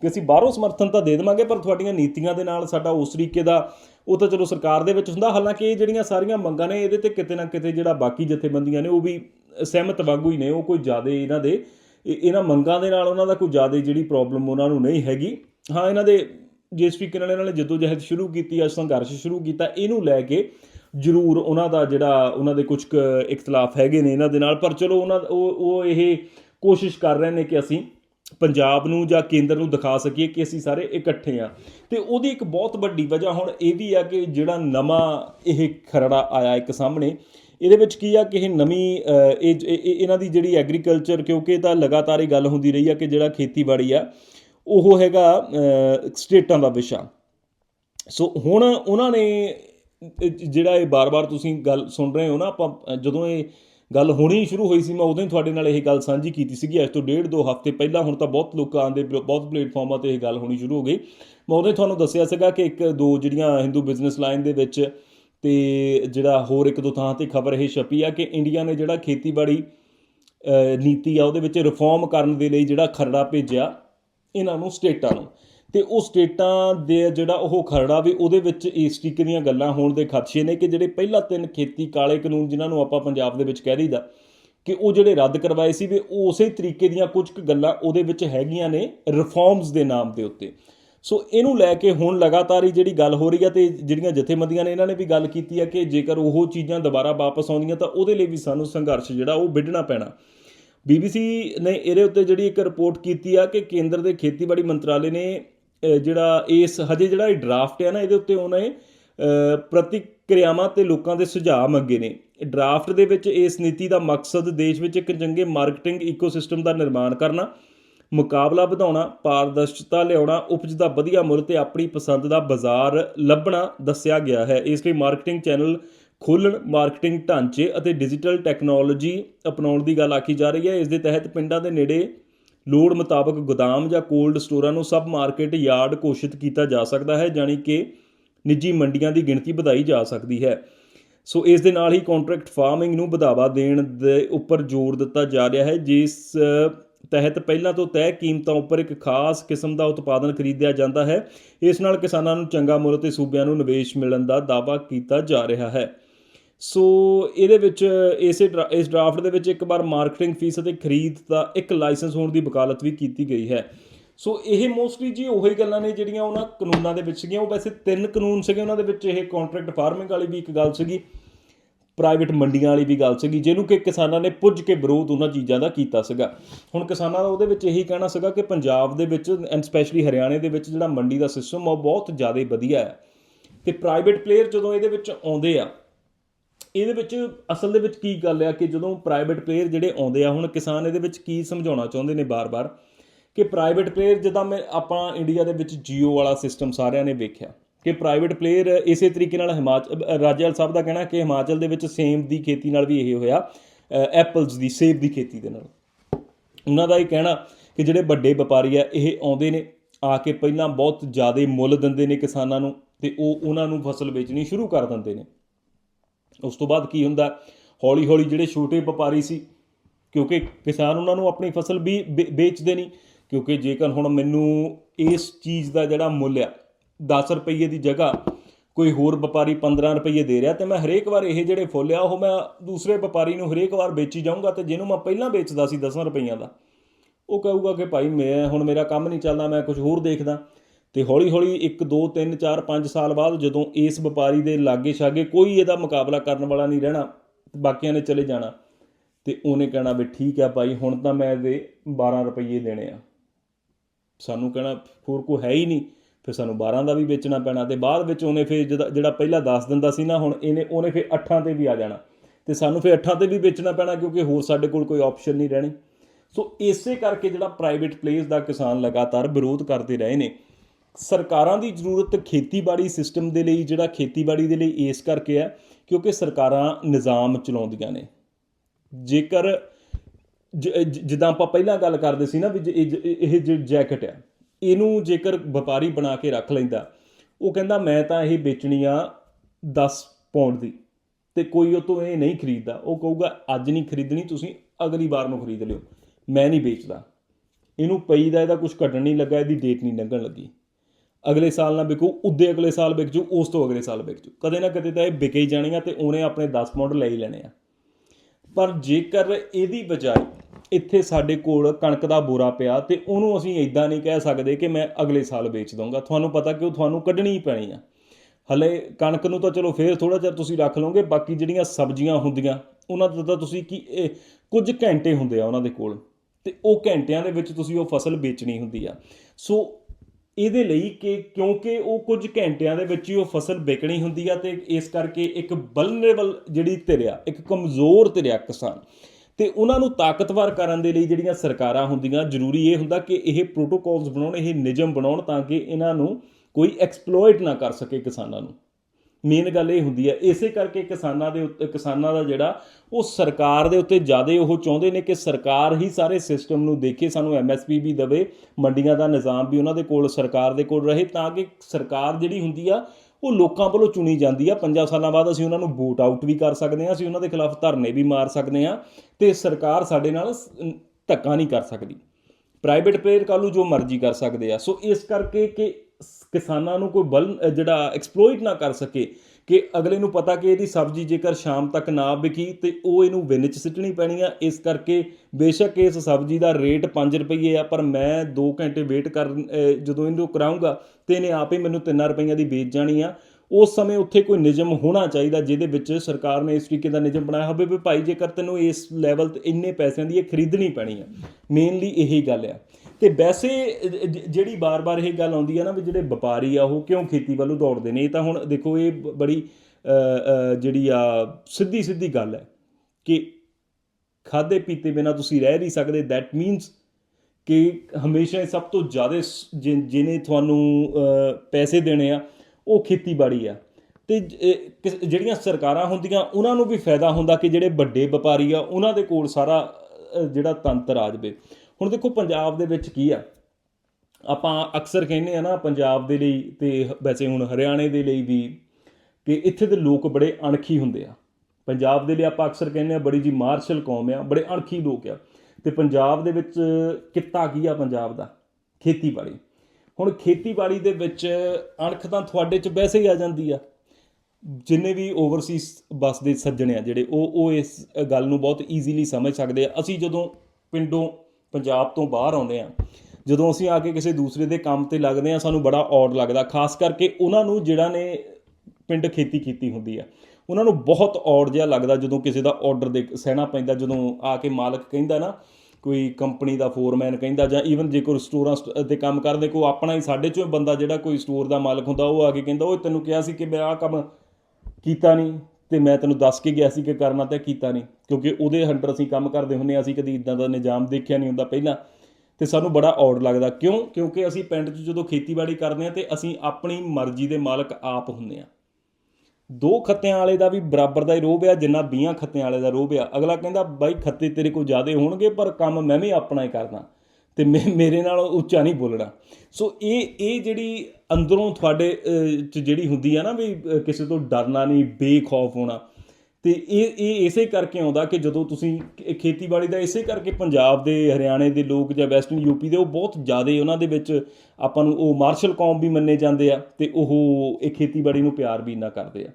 [SPEAKER 1] ਕਿ ਅਸੀਂ ਬਾਹਰੋਂ ਸਮਰਥਨ ਤਾਂ ਦੇ ਦੇਵਾਂਗੇ, ਪਰ ਤੁਹਾਡੀਆਂ ਨੀਤੀਆਂ ਦੇ ਨਾਲ ਸਾਡਾ ਉਸ ਤਰੀਕੇ ਦਾ ਉਹ ਤਾਂ ਚਲੋ ਸਰਕਾਰ ਦੇ ਵਿੱਚ ਹੁੰਦਾ, ਹਾਲਾਂਕਿ ਇਹ ਜਿਹੜੀਆਂ ਸਾਰੀਆਂ ਮੰਗਾਂ ਨੇ, ਇਹਦੇ ਤੇ ਕਿਤੇ ਨਾ ਕਿਤੇ ਜਿਹੜਾ ਬਾਕੀ ਜਥੇਬੰਦੀਆਂ ਨੇ, ਉਹ ਵੀ ਸਹਿਮਤ ਵਾਂਗੂ ਹੀ ਨੇ, ਉਹ ਕੋਈ ਜ਼ਿਆਦਾ ਇਹਨਾਂ ਦੇ ਇਹ- ਇਹਨਾਂ ਮੰਗਾਂ ਦੇ ਨਾਲ ਉਹਨਾਂ ਦਾ ਕੋਈ ਜ਼ਿਆਦਾ ਜਿਹੜੀ ਪ੍ਰੋਬਲਮ ਉਹਨਾਂ ਨੂੰ ਨਹੀਂ ਹੈਗੀ। ਹਾਂ, ਇਹਨਾਂ ਦੇ ਜਿਸ ਤਰੀਕੇ ਨਾਲ ਇਹਨਾਂ ਨੇ ਜਦੋਂ ਜਹਿਦ ਸ਼ੁਰੂ ਕੀਤੀ ਆ ਸੰਘਰਸ਼ ਸ਼ੁਰੂ ਕੀਤਾ, ਇਹਨੂੰ ਲੈ ਕੇ ਜ਼ਰੂਰ ਉਹਨਾਂ ਦਾ ਜਿਹੜਾ ਉਹਨਾਂ ਦੇ ਕੁਝ ਕੁ ਇਖਤਲਾਫ ਹੈਗੇ ਨੇ ਇਹਨਾਂ ਦੇ ਨਾਲ, ਪਰ ਚਲੋ ਉਹਨਾਂ ਉਹ ਉਹ ਇਹ ਕੋਸ਼ਿਸ਼ ਕਰ ਰਹੇ ਨੇ ਕਿ ਅਸੀਂ ਪੰਜਾਬ ਨੂੰ ਜਾਂ ਕੇਂਦਰ ਨੂੰ ਦਿਖਾ ਸਕੀਏ ਕਿ ਅਸੀਂ ਸਾਰੇ ਇਕੱਠੇ ਆ ਤੇ ਉਹਦੀ ਇੱਕ ਬਹੁਤ ਵੱਡੀ ਵਜ੍ਹਾ ਹੁਣ ਇਹ ਵੀ ਆ ਕਿ ਜਿਹੜਾ ਨਵਾਂ ਇਹ ਖਰੜਾ ਆਇਆ ਇੱਕ ਸਾਹਮਣੇ, ਇਹਦੇ ਵਿੱਚ ਕੀ ਆ ਕਿ ਇਹ ਨਵੀਂ ਇਹ, ਇਹ- ਇਹਨਾਂ ਦੀ ਜਿਹੜੀ ਐਗਰੀਕਲਚਰ, ਕਿਉਂਕਿ ਇਹ ਤਾਂ ਲਗਾਤਾਰ ਇਹ ਗੱਲ ਹੁੰਦੀ ਰਹੀ ਆ ਕਿ ਜਿਹੜਾ ਖੇਤੀਬਾੜੀ ਆ, ਉਹ ਹੈਗਾ ਸਟੇਟਾਂ ਦਾ ਵਿਸ਼ਾ। ਸੋ ਹੁਣ ਉਹਨਾਂ ਨੇ ਜਿਹੜਾ ਇਹ ਬਾਰ-ਬਾਰ ਤੁਸੀਂ ਗੱਲ ਸੁਣ ਰਹੇ ਹੋ ਨਾ, ਆਪਾਂ ਜਦੋਂ ਇਹ ਗੱਲ ਹੋਣੀ ਸ਼ੁਰੂ ਹੋਈ ਸੀ, ਮੈਂ ਉਦੋਂ ਹੀ ਤੁਹਾਡੇ ਨਾਲ ਇਹ ਗੱਲ ਸਾਂਝੀ ਕੀਤੀ ਸੀਗੀ। ਅੱਜ ਤੋਂ ਡੇਢ ਦੋ ਹਫ਼ਤੇ ਪਹਿਲਾਂ ਹੁਣ ਤਾਂ ਬਹੁਤ ਲੋਕਾਂ ਦੇ ਬਹੁਤ ਪਲੇਟਫਾਰਮਾਂ ਤੇ ਇਹ ਗੱਲ ਹੋਣੀ ਸ਼ੁਰੂ ਹੋ ਗਈ। ਮੈਂ ਉਦੋਂ ਹੀ ਤੁਹਾਨੂੰ ਦੱਸਿਆ ਸੀਗਾ ਕਿ ਇੱਕ ਦੋ ਜਿਹੜੀਆਂ ਹਿੰਦੂ ਬਿਜ਼ਨਸ ਲਾਈਨ ਦੇ ਵਿੱਚ ਤੇ ਜਿਹੜਾ ਹੋਰ ਇੱਕ ਦੋ ਥਾਂ ਤੇ ਖਬਰ ਇਹ ਛਪੀ ਆ ਕਿ ਇੰਡੀਆ ਨੇ ਜਿਹੜਾ ਖੇਤੀਬਾੜੀ ਨੀਤੀ ਆ, ਉਹਦੇ ਵਿੱਚ ਰਿਫਾਰਮ ਕਰਨ ਦੇ ਲਈ ਜਿਹੜਾ ਖਰੜਾ ਭੇਜਿਆ ਇਹਨਾਂ ਨੂੰ ਸਟੇਟਾਂ ਨੂੰ। ਤੇ ਉਹ ਸਟੇਟਾਂ ਦੇ ਜਿਹੜਾ ਉਹ ਖਰੜਾ ਵੀ ਉਹਦੇ ਵਿੱਚ ਇਸ ਤਰੀਕੇ ਦੀਆਂ ਗੱਲਾਂ ਹੋਣ ਦੇ ਖਦਸ਼ੇ ਨੇ ਕਿ ਜਿਹੜੇ ਪਹਿਲਾ ਤਿੰਨ ਖੇਤੀ ਕਾਲੇ ਕਾਨੂੰਨ ਜਿਨ੍ਹਾਂ ਨੂੰ ਆਪਾਂ ਪੰਜਾਬ ਦੇ ਵਿੱਚ ਕਹਿ ਦਈਦਾ, ਕਿ ਉਹ ਜਿਹੜੇ ਰੱਦ ਕਰਵਾਏ ਸੀ ਵੀ ਉਹ ਉਸੇ ਤਰੀਕੇ ਦੀਆਂ ਕੁਝ ਕੁ ਗੱਲਾਂ ਉਹਦੇ ਵਿੱਚ ਹੈਗੀਆਂ ਨੇ ਰਿਫਾਰਮਸ ਦੇ ਨਾਮ ਦੇ ਉੱਤੇ। ਸੋ ਇਹਨੂੰ ਲੈ ਕੇ ਹੁਣ ਲਗਾਤਾਰ ਹੀ ਜਿਹੜੀ ਗੱਲ ਹੋ ਰਹੀ ਆ ਤੇ ਜਿਹੜੀਆਂ ਜਥੇਬੰਦੀਆਂ ਨੇ ਇਹਨਾਂ ਨੇ ਵੀ ਗੱਲ ਕੀਤੀ ਹੈ ਕਿ ਜੇਕਰ ਉਹ ਚੀਜ਼ਾਂ ਦੁਬਾਰਾ ਵਾਪਸ ਆਉਂਦੀਆਂ ਤਾਂ ਉਹਦੇ ਲਈ ਵੀ ਸਾਨੂੰ ਸੰਘਰਸ਼ ਜਿਹੜਾ ਉਹ ਵਿੱਢਣਾ ਪੈਣਾ। ਬੀਬੀਸੀ ਨੇ ਇਹਦੇ ਉੱਤੇ ਜਿਹੜੀ ਇੱਕ ਰਿਪੋਰਟ ਕੀਤੀ ਆ ਕਿ ਕੇਂਦਰ ਦੇ ਖੇਤੀਬਾੜੀ ਮੰਤਰਾਲੇ ਨੇ ਜਿਹੜਾ ਇਸ ਹਜੇ ਜਿਹੜਾ ਇਹ ਡਰਾਫਟ ਹੈ ਨਾ ਇਹਦੇ ਉੱਤੇ ਉਹਨੇ ਅਹ, ਪ੍ਰਤੀਕਿਰਿਆਵਾਂ ਤੇ ਲੋਕਾਂ ਦੇ ਸੁਝਾਅ ਮੰਗੇ ਨੇ। ਡਰਾਫਟ ਦੇ ਵਿੱਚ ਇਸ ਨੀਤੀ ਦਾ ਮਕਸਦ ਦੇਸ਼ ਵਿੱਚ ਇੱਕ ਚੰਗੇ ਮਾਰਕੀਟਿੰਗ ਇਕੋਸਿਸਟਮ ਦਾ ਨਿਰਮਾਣ ਕਰਨਾ ਮੁਕਾਬਲਾ ਵਧਾਉਣਾ ਪਾਰਦਰਸ਼ਤਾ ਲਿਆਉਣਾ ਉਪਜ ਦਾ ਵਧੀਆ ਮੁੱਲ ਤੇ ਆਪਣੀ ਪਸੰਦ ਦਾ ਬਾਜ਼ਾਰ ਲੱਭਣਾ ਦੱਸਿਆ ਗਿਆ ਹੈ। ਇਸ ਲਈ ਮਾਰਕੀਟਿੰਗ ਚੈਨਲ ਖੋਲ੍ਹਣ ਮਾਰਕੀਟਿੰਗ ਢਾਂਚੇ ਅਤੇ ਡਿਜੀਟਲ ਟੈਕਨੋਲੋਜੀ ਅਪਣਾਉਣ ਦੀ ਗੱਲ ਆਖੀ ਜਾ ਰਹੀ ਹੈ। ਇਸ ਦੇ ਤਹਿਤ ਪਿੰਡਾਂ ਦੇ ਨੇੜੇ ਲੋੜ ਮੁਤਾਬਕ ਗੋਦਾਮ ਜਾਂ ਕੋਲਡ ਸਟੋਰਾਂ ਨੂੰ ਸਬ ਮਾਰਕੀਟ ਯਾਰਡ ਘੋਸ਼ਿਤ ਕੀਤਾ ਜਾ ਸਕਦਾ ਹੈ, ਜਾਣੀ ਕਿ ਨਿੱਜੀ ਮੰਡੀਆਂ ਦੀ ਗਿਣਤੀ ਵਧਾਈ ਜਾ ਸਕਦੀ ਹੈ। ਸੋ ਇਸ ਦੇ ਨਾਲ ਹੀ ਕੰਟਰੈਕਟ ਫਾਰਮਿੰਗ ਨੂੰ ਵਧਾਵਾ ਦੇਣ ਦੇ ਉੱਪਰ ਜ਼ੋਰ ਦਿੱਤਾ ਜਾ ਰਿਹਾ ਹੈ, ਜਿਸ ਤਹਿਤ ਪਹਿਲਾਂ ਤੋਂ ਤੈਅ ਕੀਮਤਾਂ ਉੱਪਰ ਇੱਕ ਖਾਸ ਕਿਸਮ ਦਾ ਉਤਪਾਦਨ ਖਰੀਦਿਆ ਜਾਂਦਾ ਹੈ। ਇਸ ਨਾਲ ਕਿਸਾਨਾਂ ਨੂੰ ਚੰਗਾ ਮੁੱਲ ਤੇ ਸੂਬਿਆਂ ਨੂੰ ਨਿਵੇਸ਼ ਮਿਲਣ ਦਾ ਦਾਅਵਾ ਕੀਤਾ ਜਾ ਰਿਹਾ ਹੈ। ਸੋ ਇਹਦੇ ਵਿੱਚ, ਇਸੇ ਡਰਾ- ਇਸ ਡਰਾਫਟ ਦੇ ਵਿੱਚ ਇੱਕ ਵਾਰ ਮਾਰਕੀਟਿੰਗ ਫੀਸ ਅਤੇ ਖਰੀਦ ਦਾ ਇੱਕ ਲਾਇਸੈਂਸ ਹੋਣ ਦੀ ਵਕਾਲਤ ਵੀ ਕੀਤੀ ਗਈ ਹੈ। ਸੋ ਇਹ ਮੋਸਟਲੀ ਜੀ ਉਹੀ ਗੱਲਾਂ ਨੇ ਜਿਹੜੀਆਂ ਉਹਨਾਂ ਕਾਨੂੰਨਾਂ ਦੇ ਵਿੱਚ ਸੀਗੀਆਂ। ਉਹ ਵੈਸੇ ਤਿੰਨ ਕਾਨੂੰਨ ਸੀਗੇ ਉਹਨਾਂ ਦੇ ਵਿੱਚ। ਇਹ ਕੰਟਰੈਕਟ ਫਾਰਮਿੰਗ ਵਾਲੀ ਵੀ ਇੱਕ ਗੱਲ ਸੀਗੀ ਪ੍ਰਾਈਵੇਟ ਮੰਡੀਆਂ ਵਾਲੀ ਵੀ ਗੱਲ ਸੀਗੀ, ਜਿਹਨੂੰ ਕਿ ਕਿਸਾਨਾਂ ਨੇ ਪੁੱਜ ਕੇ ਵਿਰੋਧ ਉਹਨਾਂ ਚੀਜ਼ਾਂ ਦਾ ਕੀਤਾ ਸੀਗਾ। ਹੁਣ ਕਿਸਾਨਾਂ ਦਾ ਉਹਦੇ ਵਿੱਚ ਇਹੀ ਕਹਿਣਾ ਸੀਗਾ ਕਿ ਪੰਜਾਬ ਦੇ ਵਿੱਚ ਐਂਡ ਸਪੈਸ਼ਲੀ ਹਰਿਆਣੇ ਦੇ ਵਿੱਚ ਜਿਹੜਾ ਮੰਡੀ ਦਾ ਸਿਸਟਮ ਉਹ ਬਹੁਤ ਜ਼ਿਆਦਾ ਵਧੀਆ ਹੈ। ਤੇ ਪ੍ਰਾਈਵੇਟ ਪਲੇਅਰ ਜਦੋਂ ਇਹਦੇ ਵਿੱਚ ਆਉਂਦੇ ਆ ਇਹਦੇ ਵਿੱਚ ਅਸਲ ਦੇ ਵਿੱਚ ਕੀ ਗੱਲ ਆ ਕਿ ਜਦੋਂ ਪ੍ਰਾਈਵੇਟ ਪਲੇਅਰ ਜਿਹੜੇ ਆਉਂਦੇ ਆ, ਹੁਣ ਕਿਸਾਨ ਇਹਦੇ ਵਿੱਚ ਕੀ ਸਮਝਾਉਣਾ ਚਾਹੁੰਦੇ ਨੇ ਬਾਰ-ਬਾਰ? ਕਿ ਪ੍ਰਾਈਵੇਟ ਪਲੇਅਰ ਜਿੱਦਾਂ ਮੈਂ ਆਪਾਂ ਇੰਡੀਆ ਦੇ ਵਿੱਚ ਜੀਓ ਵਾਲਾ ਸਿਸਟਮ ਸਾਰਿਆਂ ਨੇ ਵੇਖਿਆ, ਕਿ ਪ੍ਰਾਈਵੇਟ ਪਲੇਅਰ ਇਸੇ ਤਰੀਕੇ ਨਾਲ ਹਿਮਾਚਲ ਰਾਜੇਵਾਲ ਸਾਹਿਬ ਦਾ ਕਹਿਣਾ ਕਿ ਹਿਮਾਚਲ ਦੇ ਵਿੱਚ ਸੇਮ ਦੀ ਖੇਤੀ ਨਾਲ ਵੀ ਇਹ ਹੋਇਆ ਐਪਲਸ ਦੀ, ਸੇਬ ਦੀ ਖੇਤੀ ਦੇ ਨਾਲ। ਉਹਨਾਂ ਦਾ ਇਹ ਕਹਿਣਾ ਕਿ ਜਿਹੜੇ ਵੱਡੇ ਵਪਾਰੀ ਆ, ਇਹ ਆਉਂਦੇ ਨੇ, ਆ ਕੇ ਪਹਿਲਾਂ ਬਹੁਤ ਜ਼ਿਆਦਾ ਮੁੱਲ ਦਿੰਦੇ ਨੇ ਕਿਸਾਨਾਂ ਨੂੰ ਤੇ ਉਹ ਉਹਨਾਂ ਨੂੰ ਫਸਲ ਵੇਚਣੀ ਸ਼ੁਰੂ ਕਰ ਦਿੰਦੇ ਨੇ। ਉਸ ਤੋਂ ਬਾਅਦ ਕੀ ਹੁੰਦਾ? ਹੌਲੀ ਹੌਲੀ ਜਿਹੜੇ ਛੋਟੇ ਵਪਾਰੀ ਸੀ, ਕਿਉਂਕਿ ਕਿਸਾਨ ਉਹਨਾਂ ਨੂੰ ਆਪਣੀ ਫਸਲ ਵੀ ਵੇਚਦੇ ਨਹੀਂ, ਕਿਉਂਕਿ ਜੇਕਰ ਹੁਣ ਮੈਨੂੰ ਇਸ ਚੀਜ਼ ਦਾ ਜਿਹੜਾ ਮੁੱਲ ਆ 10 ਰੁਪਏ ਦੀ ਜਗ੍ਹਾ ਕੋਈ ਹੋਰ ਵਪਾਰੀ 15 ਰੁਪਏ ਦੇ ਰਿਹਾ, ਤੇ ਮੈਂ ਹਰੇਕ ਵਾਰ ਇਹ ਜਿਹੜੇ ਫੁੱਲ ਆ, ਉਹ ਮੈਂ ਦੂਸਰੇ ਵਪਾਰੀ ਨੂੰ ਹਰੇਕ ਵਾਰ ਵੇਚੀ ਜਾਊਂਗਾ, ਤੇ ਜਿਹਨੂੰ ਮੈਂ ਪਹਿਲਾਂ ਵੇਚਦਾ ਸੀ 10 ਰੁਪਈਆਂ ਦਾ, ਉਹ ਕਹੂਗਾ ਕਿ ਭਾਈ ਮੈਂ, ਹੁਣ ਮੇਰਾ ਕੰਮ ਨਹੀਂ ਚੱਲਦਾ, ਮੈਂ ਕੁਝ ਹੋਰ ਦੇਖਦਾ। ਤੇ ਹੌਲੀ ਹੌਲੀ 1 2 3 4 5 ਸਾਲ ਬਾਅਦ ਜਦੋਂ ਇਸ ਵਪਾਰੀ ਦੇ ਲਾਗੇ ਛਾਗੇ ਕੋਈ ਇਹਦਾ ਮੁਕਾਬਲਾ ਕਰਨ ਵਾਲਾ ਨਹੀਂ ਰਹਿਣਾ, ਬਾਕੀਆਂ ਨੇ ਚਲੇ ਜਾਣਾ, ਤੇ ਉਹਨੇ ਕਹਿਣਾ ਵੀ ਠੀਕ ਆ ਭਾਈ, ਹੁਣ ਤਾਂ ਮੈਂ ਇਹਦੇ 12 ਰੁਪਏ ਦੇਣੇ ਆ। ਸਾਨੂੰ ਕਹਿਣਾ, ਹੋਰ ਕੋ ਹੈ ਹੀ ਨਹੀਂ, ਫਿਰ ਸਾਨੂੰ 12 ਦਾ ਵੀ ਵੇਚਣਾ ਪੈਣਾ, ਤੇ ਬਾਅਦ ਵਿੱਚ ਉਹਨੇ ਫਿਰ ਜਿਹਦਾ- ਜਿਹੜਾ ਪਹਿਲਾਂ 10 ਦਿੰਦਾ ਸੀ ਨਾ ਹੁਣ, ਇਹਨੇ, ਉਹਨੇ ਫਿਰ 8 ਤੇ ਵੀ ਆ ਜਾਣਾ, ਤੇ ਸਾਨੂੰ ਫਿਰ 8 ਤੇ ਵੀ ਵੇਚਣਾ ਪੈਣਾ, ਕਿਉਂਕਿ ਹੋਰ ਸਾਡੇ ਕੋਲ ਕੋਈ ਆਪਸ਼ਨ ਨਹੀਂ ਰਹਿਣੀ। ਸੋ ਇਸੇ ਕਰਕੇ ਜਿਹੜਾ ਪ੍ਰਾਈਵੇਟ ਪਲੇਸ ਦਾ ਕਿਸਾਨ ਲਗਾਤਾਰ ਵਿਰੋਧ ਕਰਦੇ ਰਹੇ ਨੇ ਸਰਕਾਰਾਂ ਦੀ ਜ਼ਰੂਰਤ ਖੇਤੀਬਾੜੀ ਸਿਸਟਮ ਦੇ ਲਈ, ਜਿਹੜਾ ਖੇਤੀਬਾੜੀ ਦੇ ਲਈ ਇਸ ਕਰਕੇ ਹੈ ਕਿਉਂਕਿ ਸਰਕਾਰਾਂ ਨਿਜ਼ਾਮ ਚਲਾਉਂਦੀਆਂ ਨੇ। ਜੇਕਰ ਜਿੱਦਾਂ ਆਪਾਂ ਪਹਿਲਾਂ ਗੱਲ ਕਰਦੇ ਸੀ ਨਾ ਵੀ ਇਹ ਜ- ਇਹ ਜਿਹੜੀ ਜੈਕਟ ਆ ਇਹਨੂੰ ਜੇਕਰ ਵਪਾਰੀ ਬਣਾ ਕੇ ਰੱਖ ਲੈਂਦਾ, ਉਹ ਕਹਿੰਦਾ ਮੈਂ ਤਾਂ ਇਹ ਵੇਚਣੀ ਆ 10 ਪੌਂਡ ਦੀ ਤੇ ਕੋਈ ਉਹ ਤੋਂ ਇਹ ਨਹੀਂ ਖਰੀਦਦਾ। ਉਹ ਕਹੂਗਾ, ਅੱਜ ਨਹੀਂ ਖਰੀਦਣੀ, ਤੁਸੀਂ ਅਗਲੀ ਵਾਰ ਨੂੰ ਖਰੀਦ ਲਿਓ। ਮੈਂ ਨਹੀਂ ਵੇਚਦਾ। ਇਹਨੂੰ ਪਈ ਦਾ ਇਹਦਾ ਕੁਝ ਘਟਣ ਨਹੀਂ ਲੱਗਾ, ਇਹਦੀ ਡੇਟ ਨਹੀਂ ਲੰਘਣ ਲੱਗੀ। ਅਗਲੇ ਸਾਲ ਨਾ ਵਿਕੂ, ਉੱਦੇ ਅਗਲੇ ਸਾਲ ਵਿਕ ਜੂ, ਉਸ ਤੋਂ ਅਗਲੇ ਸਾਲ ਵਿਕ ਜੂ। ਕਦੇ ਨਾ ਕਦੇ ਤਾਂ ਇਹ ਵਿਕੇ ਹੀ ਜਾਣੀਆਂ ਤੇ ਉਹਨੇ ਆਪਣੇ 10 ਮਾਡਲ ਲੈ ਹੀ ਲੈਣੇ ਆ। ਪਰ ਜੇਕਰ ਇਹਦੀ ਬਜਾਏ ਇੱਥੇ ਸਾਡੇ ਕੋਲ ਕਣਕ ਦਾ ਬੋਰਾ ਪਿਆ ਤੇ ਉਹਨੂੰ ਅਸੀਂ ਇਦਾਂ ਨਹੀਂ ਕਹਿ ਸਕਦੇ ਕਿ ਮੈਂ ਅਗਲੇ ਸਾਲ ਵੇਚ ਦਊਂਗਾ। ਤੁਹਾਨੂੰ ਪਤਾ ਕਿ ਉਹ ਤੁਹਾਨੂੰ ਕੱਢਣੀ ਹੀ ਪੈਣੀ ਆ। ਹਲੇ ਕਣਕ ਨੂੰ ਤਾਂ ਚਲੋ ਫੇਰ ਥੋੜਾ ਜਿਹਾ ਤੁਸੀਂ ਰੱਖ ਲਓਗੇ, ਬਾਕੀ ਜਿਹੜੀਆਂ ਸਬਜ਼ੀਆਂ ਹੁੰਦੀਆਂ, ਉਹਨਾਂ ਦਾ ਤਾਂ ਤੁਸੀਂ ਕੀ, ਇਹ ਕੁਝ ਘੰਟੇ ਹੁੰਦੇ ਆ ਉਹਨਾਂ ਦੇ ਕੋਲ। ਤੇ ਉਹ ਘੰਟਿਆਂ ਦੇ ਵਿੱਚ ਤੁਸੀਂ ਉਹ ਫਸਲ ਵੇਚਣੀ ਹੁੰਦੀ ਆ। ਸੋ ਇਹਦੇ ਲਈ ਕਿ ਕਿਉਂਕਿ ਉਹ ਕੁਝ ਘੰਟਿਆਂ ਦੇ ਵਿੱਚ ਹੀ ਉਹ ਫਸਲ ਵਿਕਣੀ ਹੁੰਦੀ ਆ ਤੇ ਇਸ ਕਰਕੇ ਇੱਕ ਵਲਨਰੇਬਲ ਜਿਹੜੀ ਧਿਰਿਆ, ਇੱਕ ਕਮਜ਼ੋਰ ਧਿਰਿਆ ਕਿਸਾਨ। ਤੇ ਉਹਨਾਂ ਨੂੰ ਤਾਕਤਵਰ ਕਰਨ ਦੇ ਲਈ ਜਿਹੜੀਆਂ ਸਰਕਾਰਾਂ ਹੁੰਦੀਆਂ, ਜ਼ਰੂਰੀ ਇਹ ਹੁੰਦਾ ਕਿ ਇਹ ਪ੍ਰੋਟੋਕੋਲਸ ਬਣਾਉਣ, ਇਹ ਨਿਯਮ ਬਣਾਉਣ ਤਾਂ ਕਿ ਇਹਨਾਂ ਨੂੰ ਕੋਈ ਐਕਸਪਲੋਇਟ ਨਾ ਕਰ ਸਕੇ ਕਿਸਾਨਾਂ ਨੂੰ। ਮੇਨ ਗੱਲ ਇਹ ਹੁੰਦੀ ਹੈ, ਇਸੇ ਕਰਕੇ ਕਿਸਾਨਾਂ ਦੇ ਉੱਤੇ, ਕਿਸਾਨਾਂ ਦਾ ਜਿਹੜਾ ਉਹ ਸਰਕਾਰ ਦੇ ਉੱਤੇ ਜ਼ਿਆਦਾ ਉਹ ਚਾਹੁੰਦੇ ਨੇ ਕਿ ਸਰਕਾਰ ਹੀ ਸਾਰੇ ਸਿਸਟਮ ਨੂੰ ਦੇਖੇ, ਸਾਨੂੰ ਐਮਐਸਪੀ ਵੀ ਦਵੇ, ਮੰਡੀਆਂ ਦਾ ਨਿਜ਼ਾਮ ਵੀ ਉਹਨਾਂ ਦੇ ਕੋਲ, ਸਰਕਾਰ ਦੇ ਕੋਲ ਰਹੇ ਤਾਂ ਕਿ ਸਰਕਾਰ ਜਿਹੜੀ ਹੁੰਦੀ ਆ, ਉਹ ਲੋਕਾਂ ਵੱਲੋਂ ਚੁਣੀ ਜਾਂਦੀ ਆ। 5 ਸਾਲਾਂ ਬਾਅਦ ਅਸੀਂ ਉਹਨਾਂ ਨੂੰ ਵੋਟ ਆਊਟ ਵੀ ਕਰ ਸਕਦੇ ਹਾਂ, ਅਸੀਂ ਉਹਨਾਂ ਦੇ ਖਿਲਾਫ ਧਰਨੇ ਵੀ ਮਾਰ ਸਕਦੇ ਹਾਂ ਤੇ ਸਰਕਾਰ ਸਾਡੇ ਨਾਲ ਧੱਕਾ ਨਹੀਂ ਕਰ ਸਕਦੀ। ਪ੍ਰਾਈਵੇਟ ਪਲੇਅਰ ਕੱਲ੍ਹ ਜੋ ਮਰਜ਼ੀ ਕਰ ਸਕਦੇ ਆ। ਸੋ ਇਸ ਕਰਕੇ ਕਿ ਕਿਸਾਨਾਂ ਨੂੰ ਕੋਈ ਬਲ ਜਿਹੜਾ ਐਕਸਪਲੋਇਟ ਨਾ ਕਰ ਸਕੇ ਕਿ ਅਗਲੇ ਨੂੰ ਪਤਾ ਕਿ ਇਹਦੀ ਸਬਜ਼ੀ ਜੇਕਰ ਸ਼ਾਮ ਤੱਕ ਨਾ ਵਿਕੀ ਤੇ ਉਹ ਇਹਨੂੰ ਵਿੰਨ ਚ ਸਿੱਟਣੀ ਪੈਣੀ ਆ। ਇਸ ਕਰਕੇ ਬੇਸ਼ੱਕ ਇਸ ਸਬਜ਼ੀ ਦਾ ਰੇਟ 5 ਰੁਪਏ ਆ, ਪਰ ਮੈਂ 2 ਘੰਟੇ ਵੇਟ ਕਰ ਜਦੋਂ ਇਹਨੂੰ ਕਰਾਉਂਗਾ ਤੇ ਇਹਨੇ ਆਪ ਹੀ ਮੈਨੂੰ 3 ਰੁਪਈਆਂ ਦੀ ਵੇਚ ਜਾਣੀ ਆ। ਉਸ ਸਮੇਂ ਉੱਥੇ ਕੋਈ ਨਿਯਮ ਹੋਣਾ ਚਾਹੀਦਾ ਜਿਹਦੇ ਵਿੱਚ ਸਰਕਾਰ ਨੇ ਇਸ ਤਰੀਕੇ ਦਾ ਨਿਯਮ ਬਣਾਇਆ ਹੋਵੇ ਵੀ ਭਾਈ ਜੇਕਰ ਤੈਨੂੰ ਇਸ ਲੈਵਲ ਤੇ ਇੰਨੇ ਪੈਸਿਆਂ ਦੀ ਇਹ ਖਰੀਦਣੀ ਪੈਣੀ ਆ। ਮੇਨਲੀ ਇਹੀ ਗੱਲ ਆ। ਤੇ ਵੈਸੇ ਜਿਹੜੀ ਬਾਰ-ਬਾਰ ਇਹ ਗੱਲ ਆਉਂਦੀ ਆ ਨਾ ਵੀ ਜਿਹੜੇ ਵਪਾਰੀ ਆ, ਉਹ ਕਿਉਂ ਖੇਤੀ ਵੱਲੋਂ ਦੌੜਦੇ ਨੇ, ਇਹ ਤਾਂ ਹੁਣ ਦੇਖੋ, ਇਹ ਬੜੀ ਜਿਹੜੀ ਆ ਸਿੱਧੀ ਸਿੱਧੀ ਗੱਲ ਹੈ ਕਿ ਖਾਦੇ ਪੀਤੇ ਬਿਨਾ ਤੁਸੀਂ ਰਹਿ ਨਹੀਂ ਸਕਦੇ। ਦੈਟ ਮੀਨਸ ਕਿ ਹਮੇਸ਼ਾ ਸਭ ਤੋਂ ਜ਼ਿਆਦਾ ਸ- ਜਿ- ਜਿਹਨੇ ਤੁਹਾਨੂੰ ਪੈਸੇ ਦੇਣੇ ਆ, ਉਹ ਖੇਤੀਬਾੜੀ ਆ। ਤੇ ਜਿਹੜੀਆਂ ਸਰਕਾਰਾਂ ਹੁੰਦੀਆਂ, ਉਹਨਾਂ ਨੂੰ ਵੀ ਫਾਇਦਾ ਹੁੰਦਾ ਕਿ ਜਿਹੜੇ ਵੱਡੇ ਵਪਾਰੀ ਆ, ਉਹਨਾਂ ਦੇ ਕੋਲ ਸਾਰਾ ਜਿਹੜਾ ਤੰਤਰ ਆ ਜਾਵੇ ਹੁਣ ਦੇਖੋ, ਪੰਜਾਬ ਦੇ ਵਿੱਚ ਕੀ ਆ? ਆਪਾਂ ਅਕਸਰ ਕਹਿੰਦੇ ਆ ਨਾ, ਪੰਜਾਬ ਦੇ ਲਈ ਤੇ ਵੈਸੇ ਹੁਣ ਹਰਿਆਣੇ ਦੇ ਲਈ ਵੀ ਕਿ ਇੱਥੇ ਦੇ ਲੋਕ ਬੜੇ ਅਣਖੀ ਹੁੰਦੇ ਆ। ਪੰਜਾਬ ਦੇ ਲਈ ਆਪਾਂ ਅਕਸਰ ਕਹਿੰਦੇ ਆ, ਬੜੀ ਜੀ ਮਾਰਸ਼ਲ ਕੌਮ ਆ, ਬੜੇ ਅਣਖੀ ਲੋਕ ਆ। ਤੇ ਪੰਜਾਬ ਦੇ ਵਿੱਚ ਕਿੱਤਾ ਕੀ ਆ ਪੰਜਾਬ ਦਾ? ਖੇਤੀਬਾੜੀ। ਹੁਣ ਖੇਤੀਬਾੜੀ ਦੇ ਵਿੱਚ ਅਣਖ ਤਾਂ ਤੁਹਾਡੇ ਚ ਵੈਸੇ ਹੀ ਆ ਜਾਂਦੀ ਆ। ਜਿੰਨੇ ਵੀ ਓਵਰਸੀਜ਼ ਬੱਸ ਦੇ ਸੱਜਣ ਆ ਜਿਹੜੇ, ਉਹ ਉਹ ਇਸ ਗੱਲ ਨੂੰ ਬਹੁਤ ਈਜ਼ੀਲੀ ਸਮਝ ਸਕਦੇ ਆ। ਅਸੀਂ ਜਦੋਂ ਪਿੰਡੋਂ ਪੰਜਾਬ ਤੋਂ ਬਾਹਰ ਆਉਂਦੇ ਆ ਜਦੋਂ ਅਸੀਂ ਆ ਕੇ ਕਿਸੇ ਦੂਸਰੇ ਦੇ ਕੰਮ ਤੇ ਲੱਗਦੇ ਆ ਸਾਨੂੰ ਬੜਾ ਔਡ ਲੱਗਦਾ। ਖਾਸ ਕਰਕੇ ਉਹਨਾਂ ਨੂੰ ਜਿਹੜਾ ਨੇ ਪਿੰਡ ਖੇਤੀ ਕੀਤੀ ਹੁੰਦੀ ਆ। ਉਹਨਾਂ ਨੂੰ ਬਹੁਤ ਔਡ ਜਿਹਾ ਲੱਗਦਾ ਜਦੋਂ ਕਿਸੇ ਦਾ ਆਰਡਰ ਦੇ ਸਹਿਣਾ ਪੈਂਦਾ, ਜਦੋਂ ਆ ਕੇ ਮਾਲਕ ਕਹਿੰਦਾ ਨਾ, ਕੋਈ ਕੰਪਨੀ ਦਾ ਫੋਰਮੈਨ ਕਹਿੰਦਾ ਜਾਂ ਈਵਨ ਜੇ ਕੋਈ ਸਟੋਰਾਂ ਸਟ- ਤੇ ਕੰਮ ਕਰਦੇ, ਕੋਈ ਆਪਣਾ ਹੀ ਸਾਡੇ ਚੋਂ ਬੰਦਾ ਜਿਹੜਾ ਕੋਈ ਸਟੋਰ ਦਾ ਮਾਲਕ ਹੁੰਦਾ, ਉਹ ਆ ਕੇ ਕਹਿੰਦਾ ਉਹ ਤੈਨੂੰ ਕਿਹਾ ਸੀ ਕਿ ਮੈਂ ਆਹ ਕੰਮ ਕੀਤਾ ਨਹੀਂ ਤੇ ਮੈਂ ਤੈਨੂੰ ਦੱਸ ਕੇ ਗਿਆ ਸੀ ਕਿ ਕਰਨਾ ਤੇ ਕੀਤਾ ਨਹੀਂ ਕਿਉਂਕਿ ਉਹਦੇ ਹੰਡਰ ਅਸੀਂ ਕੰਮ ਕਰਦੇ ਹੁੰਨੇ ਹਾਂ, ਅਸੀਂ ਕਦੀ ਇਦਾਂ ਦਾ ਨਿਜ਼ਾਮ ਦੇਖਿਆ ਨਹੀਂ ਹੁੰਦਾ ਪਹਿਲਾਂ। ਤੇ ਸਾਨੂੰ ਬੜਾ ਔਡ ਲੱਗਦਾ ਕਿਉਂ? ਕਿਉਂਕਿ ਅਸੀਂ ਪਿੰਡ 'ਚ ਜਦੋਂ ਖੇਤੀਬਾੜੀ ਕਰਦੇ ਹਾਂ ਤੇ ਅਸੀਂ ਆਪਣੀ ਮਰਜ਼ੀ ਦੇ ਮਾਲਕ ਆਪ ਹੁੰਦੇ ਆ ਦੋ ਖੱਤਿਆਂ ਵਾਲੇ ਦਾ ਵੀ ਬਰਾਬਰ ਦਾ ਹੀ ਰੋਬ ਆ ਜਿੰਨਾ 20 ਖੱਤਿਆਂ ਵਾਲੇ ਦਾ ਰੋਬ ਆ ਅਗਲਾ ਕਹਿੰਦਾ ਬਾਈ ਖੱਤੇ ਤੇਰੇ ਕੋਲ ਜ਼ਿਆਦੇ ਹੋਣਗੇ ਪਰ ਕੰਮ ਮੈਂ ਵੀ ਆਪਣਾ ਹੀ ਕਰਦਾ। ਤੇ ਮੈਂ- ਮੇਰੇ ਨਾਲ ਉੱਚਾ ਨਹੀਂ ਬੋਲਣਾ। ਸੋ ਇਹ ਇਹ ਜਿਹੜੀ ਅੰਦਰੋਂ ਤੁਹਾਡੇ 'ਚ ਜਿਹੜੀ ਹੁੰਦੀ ਆ ਨਾ ਵੀ ਕਿਸੇ ਤੋਂ ਡਰਨਾ ਨਹੀਂ, ਬੇਖੌਫ ਹੋਣਾ, ਤੇ ਇਹ ਇਹ ਇਸੇ ਕਰਕੇ ਆਉਂਦਾ ਕਿ ਜਦੋਂ ਤੁਸੀਂ ਖੇਤੀਬਾੜੀ ਦਾ ਇਸੇ ਕਰਕੇ ਪੰਜਾਬ ਦੇ, ਹਰਿਆਣੇ ਦੇ ਲੋਕ ਜਾਂ ਵੈਸਟਰਨ ਯੂਪੀ ਦੇ, ਉਹ ਬਹੁਤ ਜ਼ਿਆਦਾ ਉਹਨਾਂ ਦੇ ਵਿੱਚ ਆਪਾਂ ਨੂੰ ਉਹ ਮਾਰਸ਼ਲ ਕੌਮ ਵੀ ਮੰਨੇ ਜਾਂਦੇ ਆ ਤੇ ਉਹ ਇਹ ਖੇਤੀਬਾੜੀ ਨੂੰ ਪਿਆਰ ਵੀ ਇੰਨਾ ਕਰਦੇ ਆ।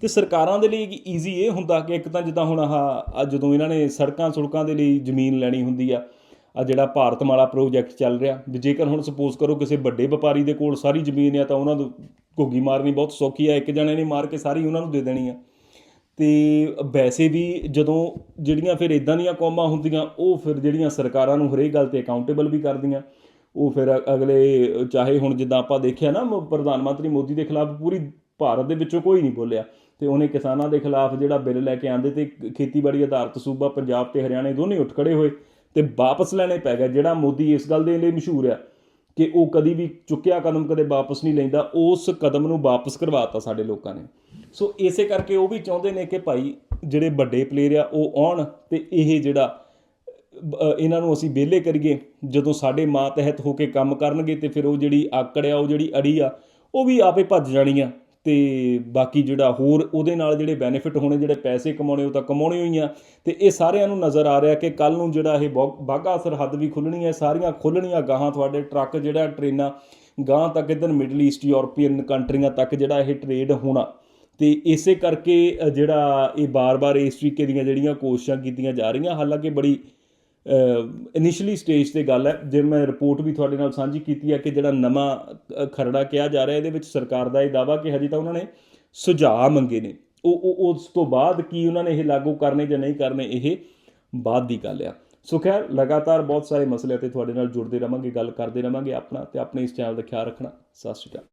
[SPEAKER 1] ਤੇ ਸਰਕਾਰਾਂ ਦੇ ਲਈ ਈਜ਼ੀ ਇਹ ਹੁੰਦਾ ਕਿ ਇੱਕ ਤਾਂ ਜਿੱਦਾਂ ਹੁਣ ਆਹ ਜਦੋਂ ਇਹਨਾਂ ਨੇ ਸੜਕਾਂ ਸੁੜਕਾਂ ਦੇ ਲਈ ਜ਼ਮੀਨ ਲੈਣੀ ਹੁੰਦੀ ਆ ਆ ਜਿਹੜਾ ਭਾਰਤਮਾਲਾ ਪ੍ਰੋਜੈਕਟ ਚੱਲ ਰਿਹਾ। ਵੀ ਜੇਕਰ ਹੁਣ ਸਪੋਜ਼ ਕਰੋ ਕਿਸੇ ਵੱਡੇ ਵਪਾਰੀ ਦੇ ਕੋਲ ਸਾਰੀ ਜ਼ਮੀਨ ਆ, ਤਾਂ ਉਹਨਾਂ ਨੂੰ ਘੁੱਗੀ ਮਾਰਨੀ ਬਹੁਤ ਸੌਖੀ ਆ, ਇੱਕ ਜਣੇ ਨੇ ਮਾਰ ਕੇ ਸਾਰੀ ਉਹਨਾਂ ਨੂੰ ਦੇ ਦੇਣੀ ਆ। ਤੇ ਵੈਸੇ ਵੀ ਜਦੋਂ ਜਿਹੜੀਆਂ ਫਿਰ ਇਦਾਂ ਦੀਆਂ ਕੌਮਾਂ ਹੁੰਦੀਆਂ, ਉਹ ਫਿਰ ਜਿਹੜੀਆਂ ਸਰਕਾਰਾਂ ਨੂੰ ਹਰੇਕ ਗੱਲ ਤੇ ਅਕਾਊਂਟੇਬਲ ਵੀ ਕਰਦੀਆਂ। ਉਹ ਫਿਰ ਅਗਲੇ ਚਾਹੇ ਹੁਣ ਜਿੱਦਾਂ ਆਪਾਂ ਦੇਖਿਆ ਨਾ ਪ੍ਰਧਾਨ ਮੰਤਰੀ ਮੋਦੀ ਦੇ ਖਿਲਾਫ ਪੂਰੀ ਭਾਰਤ ਦੇ ਵਿੱਚੋਂ ਕੋਈ ਨਹੀਂ ਬੋਲਿਆ। ਤੇ ਉਹਨੇ ਕਿਸਾਨਾਂ ਦੇ ਖਿਲਾਫ ਜਿਹੜਾ ਬਿੱਲ ਲੈ ਕੇ ਆਂਦੇ ਤੇ ਖੇਤੀਬਾੜੀ ਆਧਾਰਿਤ ਸੂਬਾ ਪੰਜਾਬ ਤੇ ਹਰਿਆਣੇ ਦੋਨੇ ਉੱਠ ਖੜੇ ਹੋਏ। ਤੇ ਵਾਪਸ ਲੈਣੇ ਪੈ ਗਏ ਜਿਹੜਾ ਮੋਦੀ ਇਸ ਗੱਲ ਦੇ ਲਈ ਮਸ਼ਹੂਰ ਆ ਕਿ ਉਹ ਕਦੀ ਵੀ ਚੁੱਕਿਆ ਕਦਮ ਕਦੇ ਵਾਪਸ ਨਹੀਂ ਲੈਂਦਾ, ਉਸ ਕਦਮ ਨੂੰ ਵਾਪਸ ਕਰਵਾਤਾ ਸਾਡੇ ਲੋਕਾਂ ਨੇ। ਸੋ ਇਸੇ ਕਰਕੇ ਉਹ ਵੀ ਚਾਹੁੰਦੇ ਨੇ ਕਿ ਭਾਈ ਜਿਹੜੇ ਵੱਡੇ ਪਲੇਅਰ ਆ, ਉਹ ਆਉਣ ਤੇ ਇਹ ਜਿਹੜਾ ਇਹਨਾਂ ਨੂੰ ਅਸੀਂ ਵਿਹਲੇ ਕਰੀਏ, ਜਦੋਂ ਸਾਡੇ ਮਾਂ ਤਹਿਤ ਹੋ ਕੇ ਕੰਮ ਕਰਨਗੇ ਤੇ ਫਿਰ ਉਹ ਜਿਹੜੀ ਆਕੜ ਆ, ਉਹ ਜਿਹੜੀ ਅੜੀ ਆ, ਉਹ ਵੀ ਆਪੇ ਭੱਜ ਜਾਣੀ ਆ। ਅਤੇ ਬਾਕੀ ਜਿਹੜਾ ਹੋਰ ਉਹਦੇ ਨਾਲ ਜਿਹੜੇ ਬੈਨੀਫਿਟ ਹੋਣੇ, ਜਿਹੜੇ ਪੈਸੇ ਕਮਾਉਣੇ, ਉਹ ਤਾਂ ਕਮਾਉਣੇ ਹੋਈ ਆ। ਤੇ ਇਹ ਸਾਰਿਆਂ ਨੂੰ ਨਜ਼ਰ ਆ ਰਿਹਾ ਕਿ ਕੱਲ ਨੂੰ ਜਿਹੜਾ ਇਹ ਬਾਘਾ ਸਰਹੱਦ ਵੀ ਖੁੱਲਣੀ ਹੈ ਸਾਰੀਆਂ ਖੁੱਲਣੀਆਂ ਗਾਹਾਂ ਤੁਹਾਡੇ ਟਰੱਕ ਜਿਹੜਾ, ਟ੍ਰੇਨਾਂ ਗਾਂ ਤੱਕ ਇਧਰ ਮਿਡਲ ਈਸਟ ਯੂਰਪੀਅਨ ਕੰਟਰੀਆਂ ਤੱਕ ਜਿਹੜਾ ਇਹ ਟ੍ਰੇਡ ਹੋਣਾ। ਤੇ ਇਸੇ ਕਰਕੇ ਜਿਹੜਾ ਇਹ ਬਾਰ-ਬਾਰ ਇਸ ਤਰੀਕੇ ਦੀਆਂ ਜਿਹੜੀਆਂ ਕੋਸ਼ਿਸ਼ਾਂ ਕੀਤੀਆਂ ਜਾ ਰਹੀਆਂ, ਹਾਲਾਂਕਿ ਬੜੀ ਇਨੀਸ਼ੀਅਲੀ ਸਟੇਜ ਤੇ ਗੱਲ ਹੈ, ਜੇ ਮੈਂ ਰਿਪੋਰਟ ਵੀ ਤੁਹਾਡੇ ਨਾਲ ਸਾਂਝੀ ਕੀਤੀ ਹੈ ਕਿ ਜਿਹੜਾ ਨਵਾਂ ਖਰੜਾ ਕਿਹਾ ਜਾ ਰਿਹਾ, ਇਹਦੇ ਵਿੱਚ ਸਰਕਾਰ ਦਾ ਇਹ ਦਾਵਾ ਕਿ ਹਜੇ ਤਾਂ ਉਹਨਾਂ ਨੇ ਸੁਝਾਅ ਮੰਗੇ ਨੇ। ਉਹ ਉਹ, ਉਸ ਤੋਂ ਬਾਅਦ ਕੀ ਉਹਨਾਂ ਨੇ ਇਹ ਲਾਗੂ ਕਰਨੇ ਜਾਂ ਨਹੀਂ ਕਰਨੇ, ਇਹ ਬਾਅਦ ਦੀ ਗੱਲ ਆ। ਸੋ ਖੈਰ, ਲਗਾਤਾਰ ਬਹੁਤ ਸਾਰੇ ਮਸਲੇ ਤੇ ਤੁਹਾਡੇ ਨਾਲ ਜੁੜਦੇ ਰਵਾਂਗੇ, ਗੱਲ ਕਰਦੇ ਰਵਾਂਗੇ ਆਪਣਾ, ਤੇ ਆਪਣੇ ਇਸ ਚੈਨਲ ਦਾ ਖਿਆਲ ਰੱਖਣਾ। ਸਤਿ ਸ਼੍ਰੀ ਅਕਾਲ।